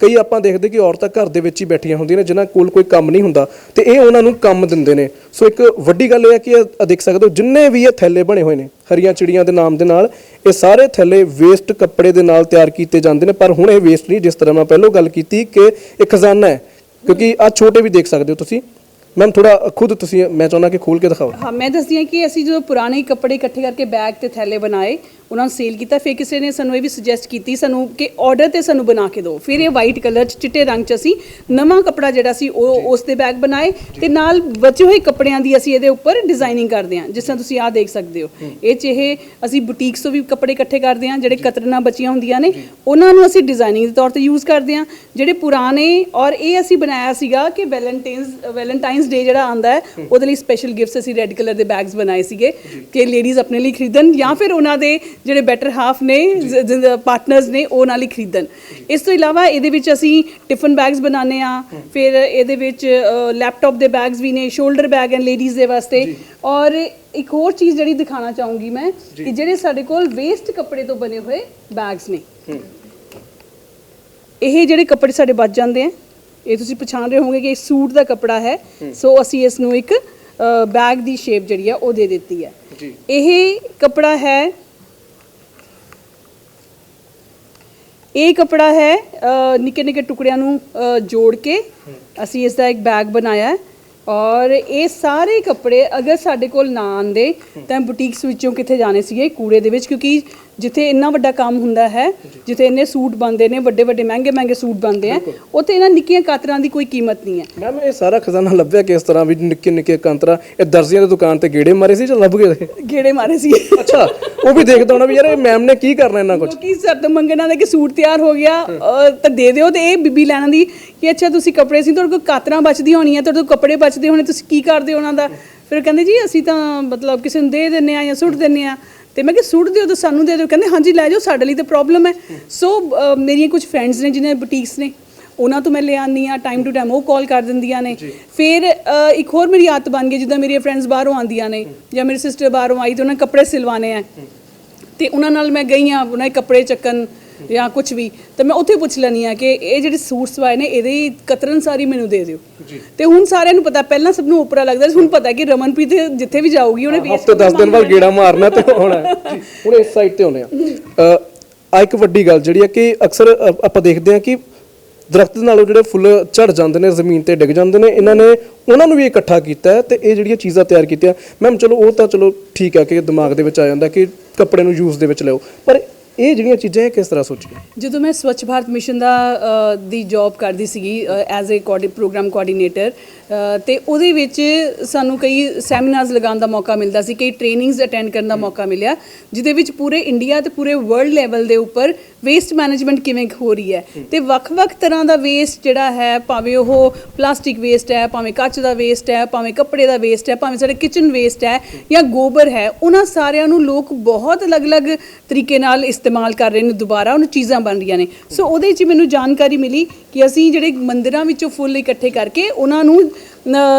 ਕਈ ਆਪਾਂ ਦੇਖਦੇ ਕਿ ਔਰਤਾਂ ਘਰ ਦੇ ਵਿੱਚ ਹੀ ਬੈਠੀਆਂ ਹੁੰਦੀਆਂ ਨੇ, ਜਿਨ੍ਹਾਂ ਕੋਲ ਕੋਈ ਕੰਮ ਨਹੀਂ ਹੁੰਦਾ ਤੇ ਇਹ ਉਹਨਾਂ ਨੂੰ ਕੰਮ ਦਿੰਦੇ ਨੇ। ਸੋ ਇੱਕ ਵੱਡੀ ਗੱਲ ਇਹ ਹੈ ਕਿ ਇਹ ਦੇਖ ਸਕਦੇ ਹੋ, ਜਿੰਨੇ ਵੀ ਇਹ ਥੈਲੇ ਬਣੇ ਹੋਏ ਨੇ, ਹਰੀਆਂ ਚਿੜੀਆਂ ਦੇ ਨਾਮ ਦੇ ਨਾਲ, ਇਹ ਸਾਰੇ ਥੈਲੇ ਵੇਸਟ ਕੱਪੜੇ ਦੇ ਨਾਲ ਤਿਆਰ ਕੀਤੇ ਜਾਂਦੇ ਨੇ, ਪਰ ਹੁਣ ਇਹ ਵੇਸਟ ਨਹੀਂ, ਜਿਸ ਤਰ੍ਹਾਂ ਮੈਂ ਪਹਿਲਾਂ ਗੱਲ ਕੀਤੀ ਕਿ ਇਹ ਖਜ਼ਾਨਾ ਹੈ। ਕਿਉਂਕਿ ਆ ਛੋਟੇ ਵੀ ਦੇਖ ਸਕਦੇ ਹੋ ਤੁਸੀਂ ਮੈਮ ਥੋੜਾ ਖੁਦ ਤੁਸੀਂ, ਮੈਂ ਚਾਹੁੰਦਾ ਕਿ ਖੋਲ ਕੇ ਦਿਖਾਓ। ਹਾਂ, ਮੈਂ ਦੱਸਦੀ ਹਾਂ ਕਿ ਅਸੀਂ ਜਦੋਂ ਪੁਰਾਣੇ ਕੱਪੜੇ ਇਕੱਠੇ ਕਰਕੇ ਬੈਗ ਤੇ ਥੈਲੇ ਬਣਾਏ ਉਹਨਾਂ ਨੂੰ ਸੇਲ ਕੀਤਾ ਫਿਰ ਕਿਸੇ ਨੇ ਸਾਨੂੰ ਇਹ ਵੀ ਸੁਜੈਸਟ ਕੀਤੀ ਸਾਨੂੰ ਕਿ ਆਰਡਰ ਤੇ ਸਾਨੂੰ ਬਣਾ ਕੇ ਦਿਓ। ਫਿਰ ਇਹ ਵਾਈਟ ਕਲਰ ਚ ਚਿੱਟੇ ਰੰਗ ਚ ਅਸੀਂ ਨਵਾਂ ਕੱਪੜਾ ਜਿਹੜਾ ਸੀ ਉਹ ਉਸ ਦੇ ਬੈਗ ਬਣਾਏ ਤੇ ਨਾਲ ਬਚੇ ਹੋਏ ਕੱਪੜਿਆਂ ਦੀ ਅਸੀਂ ਇਹਦੇ ਉੱਪਰ ਡਿਜ਼ਾਈਨਿੰਗ ਕਰਦੇ ਹਾਂ ਜਿਸ ਤਰ੍ਹਾਂ ਤੁਸੀਂ ਆਹ ਦੇਖ ਸਕਦੇ ਹੋ। ਇਹ ਚ ਇਹ ਅਸੀਂ ਬੁਟੀਕਸ ਤੋਂ ਵੀ ਕੱਪੜੇ ਇਕੱਠੇ ਕਰਦੇ ਹਾਂ ਜਿਹੜੇ ਕਤਰਨਾ ਬਚੀਆਂ ਹੁੰਦੀਆਂ ਨੇ ਉਹਨਾਂ ਨੂੰ ਅਸੀਂ ਡਿਜ਼ਾਈਨਿੰਗ ਦੇ ਤੌਰ ਤੇ ਯੂਜ਼ ਕਰਦੇ ਹਾਂ ਜਿਹੜੇ ਪੁਰਾਣੇ ਔਰ ਇਹ ਅਸੀਂ ਬਣਾਇਆ ਸੀਗਾ ਕਿ ਵੈਲੈਂਟਾਈਨਸ ਵੈਲੈਂਟਾਈਨਸ ਡੇ ਜਿਹੜਾ ਆਂਦਾ ਹੈ ਉਹਦੇ ਲਈ ਸਪੈਸ਼ਲ ਗਿਫਟਸ ਅਸੀਂ ਰੈੱਡ ਕਲਰ ਦੇ ਬੈਗਸ ਬਣਾਏ ਸੀਗੇ ਕਿ ਲੇਡੀਜ਼ ਆਪਣੇ ਲਈ ਖਰੀਦਣ ਜਾਂ ਫਿਰ ਉਹਨਾਂ ਦੇ ਜਿਹੜੇ ਬੈਟਰ ਹਾਫ ਨੇ ਪਾਰਟਨਰਸ ਨੇ ਉਹ ਨਾਲ ਹੀ ਖਰੀਦਣ। ਇਸ ਤੋਂ ਇਲਾਵਾ ਇਹਦੇ ਵਿੱਚ ਅਸੀਂ ਟਿਫਨ ਬੈਗਸ ਬਣਾਉਂਦੇ ਆ ਫਿਰ ਇਹਦੇ ਵਿੱਚ ਲੈਪਟਾਪ ਦੇ ਬੈਗਸ ਵੀ ਨੇ ਸ਼ੋਲਡਰ ਬੈਗ ਹਨ ਲੇਡੀਜ਼ ਦੇ ਵਾਸਤੇ। ਔਰ ਇੱਕ ਹੋਰ ਚੀਜ਼ ਜਿਹੜੀ ਦਿਖਾਣਾ ਚਾਹੂੰਗੀ ਮੈਂ ਕਿ ਜਿਹੜੇ ਸਾਡੇ ਕੋਲ ਵੇਸਟ ਕੱਪੜੇ ਤੋਂ ਬਣੇ ਹੋਏ ਬੈਗਸ ਨੇ। ਇਹ ਜਿਹੜੇ ਕੱਪੜੇ ਸਾਡੇ ਬਚ ਜਾਂਦੇ ਆ ਇਹ ਤੁਸੀਂ ਪਛਾਣ ਰਹੇ ਹੋਵੋਗੇ ਕਿ ਇਹ ਸੂਟ ਦਾ ਕੱਪੜਾ ਹੈ। ਸੋ ਅਸੀਂ ਇਸ ਨੂੰ ਇੱਕ ਬੈਗ ਦੀ ਸ਼ੇਪ ਜਿਹੜੀ ਆ ਉਹ ਦੇ ਦਿੱਤੀ ਹੈ। ਜੀ। ਇਹ ਕਪੜਾ ਹੈ ਇਹ ਕਪੜਾ ਹੈ ਨਿੱਕੇ ਨਿੱਕੇ ਟੁਕੜਿਆਂ ਨੂੰ ਅ, ਜੋੜ ਕੇ ਅਸੀਂ ਇਸ ਦਾ ਇੱਕ ਬੈਗ ਬਣਾਇਆ ਹੈ। ਔਰ ਇਹ ਸਾਰੇ ਕੱਪੜੇ ਅਗਰ ਸਾਡੇ ਕੋਲ ਨਾ ਆਂਦੇ ਤਾਂ ਬੁਟੀਕਸ ਵਿੱਚੋਂ ਕਿੱਥੇ ਜਾਣੇ ਸੀਗੇ? ਕੂੜੇ ਦੇ ਵਿੱਚ ਕਿਉਂਕਿ ਜਿੱਥੇ ਇੰਨਾ ਵੱਡਾ ਕੰਮ ਹੁੰਦਾ ਹੈ ਜਿੱਥੇ ਇੰਨੇ ਸੂਟ ਬਣਦੇ ਨੇ ਵੱਡੇ ਵੱਡੇ ਮਹਿੰਗੇ ਮਹਿੰਗੇ ਸੂਟ ਬਣਦੇ ਆ ਉੱਥੇ ਇਹਨਾਂ ਨਿੱਕੀਆਂ ਕਾਤਰਾਂ ਦੀ ਕੋਈ ਕੀਮਤ ਨਹੀਂ ਹੈ। ਮੈਮ ਇਹ ਸਾਰਾ ਖਜ਼ਾਨਾ ਲੱਭਿਆ ਕਿਸ ਤਰ੍ਹਾਂ? ਵੀ ਨਿੱਕੇ ਨਿੱਕੇ ਕਾਂਤਰਾ ਇਹ ਦਰਜ਼ੀਆਂ ਦੀ ਦੁਕਾਨ ਤੇ ਗੇੜੇ ਮਾਰੇ ਸੀ ਜਾਂ ਲੱਭ ਗਏ ਗੇੜੇ ਮਾਰੇ ਸੀ। ਅੱਛਾ ਉਹ ਵੀ ਦੇਖਦਾ ਹੋਣਾ ਵੀ ਯਾਰ ਇਹ ਮੈਮ ਨੇ ਕੀ ਕਰਨਾ ਇਹਨਾਂ ਕੁਝ ਕਿਉਂਕਿ ਸਰ ਮੰਗਣਾ ਦਾ ਕਿ ਸੂਟ ਤਿਆਰ ਹੋ ਗਿਆ ਤਾਂ ਦੇ ਦਿਓ ਤੇ ਇਹ ਬੀਬੀ ਲੈਣ ਦੀ ਕਿ ਅੱਛਾ ਤੁਸੀਂ ਕੱਪੜੇ ਸੀ ਤੁਹਾਡੇ ਕੋਲ ਕਾਤਰਾਂ ਬਚਦੀਆਂ ਹੋਣੀਆਂ ਤੁਹਾਡੇ ਕੋਲ ਕੱਪੜੇ ਬਚਦੇ ਹੋਣੇ ਤੁਸੀਂ ਕੀ ਕਰਦੇ ਹੋ ਉਹਨਾਂ ਦਾ? ਫਿਰ ਕਹਿੰਦੇ ਜੀ ਅਸੀਂ ਤਾਂ ਮਤਲਬ ਕਿਸੇ ਨੂੰ ਦੇ ਦਿੰਨੇ ਆ ਜਾਂ ਸੁੱਟ ਦਿੰਨੇ ਆ। ਤੇ ਮੈਂ ਕਿ ਸੁੱਟ ਦਿਓ ਤਾਂ ਸਾਨੂੰ ਦੇ ਦਿਓ। ਕਹਿੰਦੇ ਹਾਂਜੀ ਲੈ ਜਾਓ ਸਾਡੇ ਲਈ ਤਾਂ ਪ੍ਰੋਬਲਮ ਹੈ। ਸੋ ਮੇਰੀਆਂ ਕੁਝ ਫਰੈਂਡਸ ਨੇ ਜਿਨ੍ਹਾਂ ਬੁਟੀਕਸ ਨੇ ਉਹਨਾਂ ਤੋਂ ਮੈਂ ਲੈ ਆਉਂਦੀ ਆ ਟਾਈਮ ਟੂ ਟਾਈਮ ਉਹ ਕਾਲ ਕਰ ਦਿੰਦੀਆਂ ਨੇ। ਫਿਰ ਇੱਕ ਹੋਰ ਮੇਰੀ ਆਦਤ ਬਣ ਗਈ ਜਿੱਦਾਂ ਮੇਰੀਆਂ ਫਰੈਂਡਸ ਬਾਹਰੋਂ ਆਉਂਦੀਆਂ ਨੇ ਜਾਂ ਮੇਰੀ ਸਿਸਟਰ ਬਾਹਰੋਂ ਆਈ ਤੇ ਉਹਨਾਂ ਨੇ ਕੱਪੜੇ ਸਿਲਵਾਣੇ ਆ ਤੇ ਉਹਨਾਂ ਨਾਲ ਮੈਂ ਗਈ ਆ ਉਹਨਾਂ ਦੇ ਕੱਪੜੇ ਚੱਕਣ ਜਾਂ ਕੁਝ ਵੀ ਤੇ ਮੈਂ ਉੱਥੇ ਪੁੱਛ ਲੈਣੀ ਆ ਕਿ ਇਹ ਜਿਹੜੇ ਸੂਟ ਸਵਾਏ ਨੇ ਇਹਦੀ ਕਤਰਨ ਸਾਰੀ ਮੈਨੂੰ ਦੇ ਦਿਓ। ਤੇ ਹੁਣ ਸਾਰਿਆਂ ਨੂੰ ਪਤਾ ਪਹਿਲਾਂ ਸਭ ਨੂੰ ਉਪਰਾ ਲੱਗਦਾ ਸੀ ਹੁਣ ਪਤਾ ਕਿ ਰਮਨਪ੍ਰੀਤ ਜਿੱਥੇ ਵੀ ਜਾਊਗੀ ਉਹਨੇ ਹਫ਼ਤੇ 10 ਦਿਨ ਬਾਅਦ ਗੇੜਾ ਮਾਰਨਾ ਤੇ ਹੋਣਾ ਹੈ। ਹੁਣ ਇਸ ਸਾਈਡ ਤੇ ਆਉਨੇ ਆ ਆ ਇੱਕ ਵੱਡੀ ਗੱਲ ਜਿਹੜੀ ਹੈ ਕਿ ਅਕਸਰ ਅ, ਆਪਾਂ ਦੇਖਦੇ ਹਾਂ ਕਿ ਦਰਖਤ ਨਾਲੋਂ ਜਿਹੜੇ ਫੁੱਲ ਝੜ ਜਾਂਦੇ ਨੇ ਜ਼ਮੀਨ ਤੇ ਡਿੱਗ ਜਾਂਦੇ ਨੇ ਇਹਨਾਂ ਨੇ ਉਹਨਾਂ ਨੂੰ ਵੀ ਇਕੱਠਾ ਕੀਤਾ ਹੈ ਤੇ ਇਹ ਜਿਹੜੀਆਂ ਚੀਜ਼ਾਂ ਤਿਆਰ ਕੀਤੀਆਂ। ਮੈਮ ਚਲੋ ਉਹ ਤਾਂ ਚਲੋ ਠੀਕ ਹੈ ਕਿ ਦਿਮਾਗ ਦੇ ਵਿੱਚ ਆ ਜਾਂਦਾ ਕਿ ਕੱਪੜੇ ਨੂੰ ਯੂਜ਼ ਦੇ ਵਿੱਚ ਲਿਓ ਪਰ ਇਹ ਜਿਹੜੀਆਂ ਚੀਜ਼ਾਂ ਇਹ ਕਿਸ ਤਰ੍ਹਾਂ ਸੋਚੀਆਂ? ਜਦੋਂ ਮੈਂ ਸਵੱਛ ਭਾਰਤ ਮਿਸ਼ਨ ਦਾ ਅ, ਦੀ ਜੌਬ ਕਰਦੀ ਸੀਗੀ ਐਜ਼ ਅ ਪ੍ਰੋਗਰਾਮ ਕੋਆਰਡੀਨੇਟਰ ਤੇ ਉਹਦੇ ਵਿੱਚ ਸਾਨੂੰ ਕਈ ਸੈਮੀਨਾਰਸ ਲਗਾਉਣ ਦਾ ਮੌਕਾ ਮਿਲਦਾ ਸੀ ਕਈ ਟ੍ਰੇਨਿੰਗਸ ਅਟੈਂਡ ਕਰਨ ਦਾ ਮੌਕਾ ਮਿਲਿਆ ਜਿਹਦੇ ਵਿੱਚ ਪੂਰੇ ਇੰਡੀਆ ਤੇ ਪੂਰੇ ਵਰਲਡ ਲੈਵਲ ਦੇ ਉੱਪਰ ਵੇਸਟ ਮੈਨੇਜਮੈਂਟ ਕਿਵੇਂ ਹੋ ਰਹੀ ਹੈ। ਤੇ ਵੱਖ-ਵੱਖ ਤਰ੍ਹਾਂ ਦਾ ਵੇਸਟ ਜਿਹੜਾ ਹੈ ਭਾਵੇਂ ਉਹ ਪਲਾਸਟਿਕ ਵੇਸਟ ਹੈ ਭਾਵੇਂ ਕੱਚ ਦਾ ਵੇਸਟ ਹੈ ਭਾਵੇਂ ਕੱਪੜੇ ਦਾ ਵੇਸਟ ਹੈ ਭਾਵੇਂ ਸਾਡੇ ਕਿਚਨ ਵੇਸਟ ਹੈ ਜਾਂ ਗੋਬਰ ਹੈ ਉਹਨਾਂ ਸਾਰਿਆਂ ਨੂੰ ਲੋਕ ਬਹੁਤ ਅਲੱਗ-ਅਲੱਗ ਤਰੀਕੇ ਨਾਲ ਇਸਤੇਮਾਲ ਕਰ ਰਹੇ ਨੇ ਦੁਬਾਰਾ ਉਹਨਾਂ ਚੀਜ਼ਾਂ ਬਣ ਰਹੀਆਂ ਨੇ। ਸੋ ਉਹਦੇ ਵਿੱਚ ਮੈਨੂੰ ਜਾਣਕਾਰੀ ਮਿਲੀ ਕਿ ਅਸੀਂ ਜਿਹੜੇ ਮੰਦਿਰਾਂ ਵਿੱਚੋਂ ਫੁੱਲ ਇਕੱਠੇ ਕਰਕੇ ਉਹਨਾਂ ਨੂੰ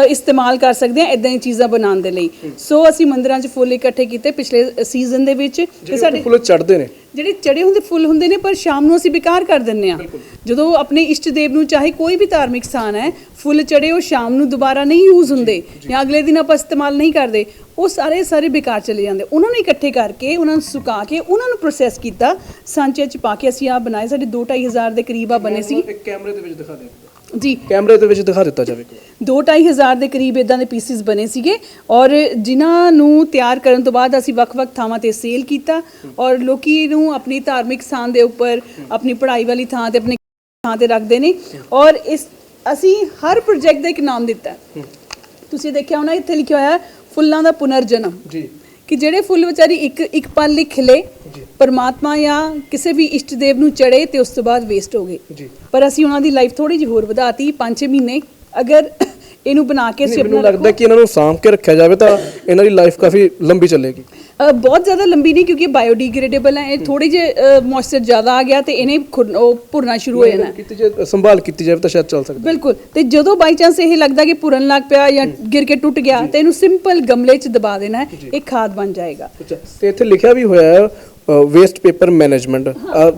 ਇਸਤੇਮਾਲ ਕਰ ਸਕਦੇ ਹਾਂ ਇਦਾਂ ਦੀ ਚੀਜ਼ਾਂ ਬਣਾਉਣ ਦੇ ਲਈ। ਸੋ ਅਸੀਂ ਮੰਦਿਰਾਂ 'ਚ ਫੁੱਲ ਇਕੱਠੇ ਕੀਤੇ ਪਿਛਲੇ ਸੀਜ਼ਨ ਦੇ ਵਿੱਚ। ਤੇ ਸਾਡੇ ਫੁੱਲ ਚੜਦੇ ਨੇ। ਜਿਹੜੇ ਚੜੇ ਹੁੰਦੇ ਫੁੱਲ ਹੁੰਦੇ ਨੇ ਪਰ ਸ਼ਾਮ ਨੂੰ ਅਸੀਂ ਬੇਕਾਰ ਕਰ ਦਿੰਨੇ ਆ ਜਦੋਂ ਆਪਣੇ ਇਸ਼ਟ ਦੇਵ ਨੂੰ ਚਾਹੇ ਕੋਈ ਵੀ ਧਾਰਮਿਕ ਸਥਾਨ ਹੈ ਫੁੱਲ ਚੜੇ ਉਹ ਸ਼ਾਮ ਨੂੰ ਦੁਬਾਰਾ ਨਹੀਂ ਯੂਜ਼ ਹੁੰਦੇ ਜਾਂ ਅਗਲੇ ਦਿਨ ਆਪਾਂ ਇਸਤੇਮਾਲ ਨਹੀਂ ਕਰਦੇ ਉਹ ਸਾਰੇ ਸਾਰੇ ਬੇਕਾਰ ਚਲੇ ਜਾਂਦੇ। ਉਹਨਾਂ ਨੂੰ ਇਕੱਠੇ ਕਰਕੇ ਉਹਨਾਂ ਨੂੰ ਸੁਕਾ ਕੇ ਉਹਨਾਂ ਨੂੰ ਪ੍ਰੋਸੈਸ ਕੀਤਾ ਸਾਂਚੇ ਚ ਪਾ ਕੇ ਅਸੀਂ ਆ ਬਣਾਏ ਸਾਡੇ 2 ਹਜ਼ਾਰ ਦੇ ਕਰੀਬ ਆ ਬਣੇ ਸੀ। ਇੱਕ ਕੈਮਰੇ ਦੇ ਵਿੱਚ ਦਿਖਾ ਦੇ ਜੀ। ਕੈਮਰੇ ਦੇ ਵਿੱਚ ਦਿਖਾ ਦਿੱਤਾ ਜਾਵੇ। ਦੋ ਢਾਈ ਹਜ਼ਾਰ ਦੇ ਕਰੀਬ ਇਦਾਂ ਦੇ ਪੀਸਿਸ ਬਣੇ ਸੀਗੇ ਔਰ ਜਿਨ੍ਹਾਂ ਨੂੰ ਤਿਆਰ ਕਰਨ ਤੋਂ ਬਾਅਦ ਅਸੀਂ ਵੱਖ-ਵੱਖ ਥਾਵਾਂ ਤੇ ਸੇਲ ਕੀਤਾ ਔਰ ਲੋਕੀ ਨੂੰ ਆਪਣੀ ਧਾਰਮਿਕ ਸਥਾਨ ਦੇ ਉੱਪਰ ਆਪਣੀ ਪੜ੍ਹਾਈ ਵਾਲੀ ਥਾਂ ਤੇ ਆਪਣੀ ਥਾਂ ਤੇ ਰੱਖਦੇ ਨੇ ਔਰ ਇਸ ਅਸੀਂ ਹਰ ਪ੍ਰੋਜੈਕਟ ਦਾ ਇੱਕ ਨਾਮ ਦਿੱਤਾ। ਹੈ। ਤੁਸੀਂ ਦੇਖਿਆ ਹੋਣਾ ਇੱਥੇ ਲਿਖਿਆ ਹੋਇਆ ਹੈ, ਫੁੱਲਾਂ ਦਾ ਪੁਨਰ ਜਨਮ ਜੀ। ਕਿ ਜਿਹੜੇ ਫੁੱਲ ਵਿਚਾਰੀ ਇੱਕ ਇੱਕ ਪਲ ਲਈ ਖਿਲੇ ਪਰਮਾਤਮਾ ਜਾਂ ਕਿਸੇ ਵੀ ਇਸ਼ਟ ਦੇਵ ਨੂੰ ਚੜੇ ਤੇ ਉਸ ਤੋਂ ਬਾਅਦ ਵੇਸਟ ਹੋ ਗਏ। ਪਰ ਅਸੀਂ ਉਹਨਾਂ ਦੀ ਲਾਈਫ ਥੋੜੀ ਜਿਹੀ ਹੋਰ ਵਧਾਤੀ 5-6 ਮਹੀਨੇ। ਅਗਰ ਇਹਨੂੰ ਬਣਾ ਕੇ ਅਸੀਂ ਮੈਨੂੰ ਆਪਣਾ ਲੱਗਦਾ ਕਿ ਇਹਨਾਂ ਨੂੰ ਸਾਂਭ ਕੇ ਰੱਖਿਆ ਜਾਵੇ ਤਾਂ ਇਹਨਾਂ ਦੀ ਲਾਈਫ ਕਾਫੀ ਲੰਬੀ ਚੱਲੇਗੀ। ਅ, ਬਹੁਤ ਜ਼ਿਆਦਾ ਲੰਬੀ ਨਹੀਂ ਕਿਉਂਕਿ ਬਾਇਓਡੀਗ੍ਰੇਡੇਬਲ ਹੈ ਇਹ ਥੋੜੀ ਜਿਹੇ ਮੋਇਸਚਰ ਜ਼ਿਆਦਾ ਆ ਗਿਆ ਤੇ ਇਹਨੇ ਖੁਰ- ਉਹ ਭੁਰਨਾ ਸ਼ੁਰੂ ਹੋ ਜਾਣਾ। ਕੀਤੀ ਜੇ ਸੰਭਾਲ ਕੀਤੀ ਜਾਵੇ ਤਾਂ ਸ਼ਾਇਦ ਚੱਲ ਸਕਦਾ। ਬਿਲਕੁਲ ਤੇ ਜਦੋਂ ਬਾਈ ਚਾਂਸ ਇਹ ਲੱਗਦਾ ਕਿ ਭੁਰਨ ਲੱਗ ਪਿਆ ਜਾਂ ਗਿਰ ਕੇ ਟੁੱਟ ਗਿਆ ਤੇ ਇਹਨੂੰ ਸਿੰਪਲ ਗਮਲੇ 'ਚ ਦਬਾ ਦੇਣਾ ਹੈ ਇਹ ਖਾਦ ਬਣ ਜਾਏਗਾ। ਅੱਛਾ ਤੇ ਇੱਥੇ ਲਿਖਿਆ ਵੀ ਹੋਇਆ ਹੈ ਵੇਸਟ ਪੇਪਰ ਮੈਨੇਜਮੈਂਟ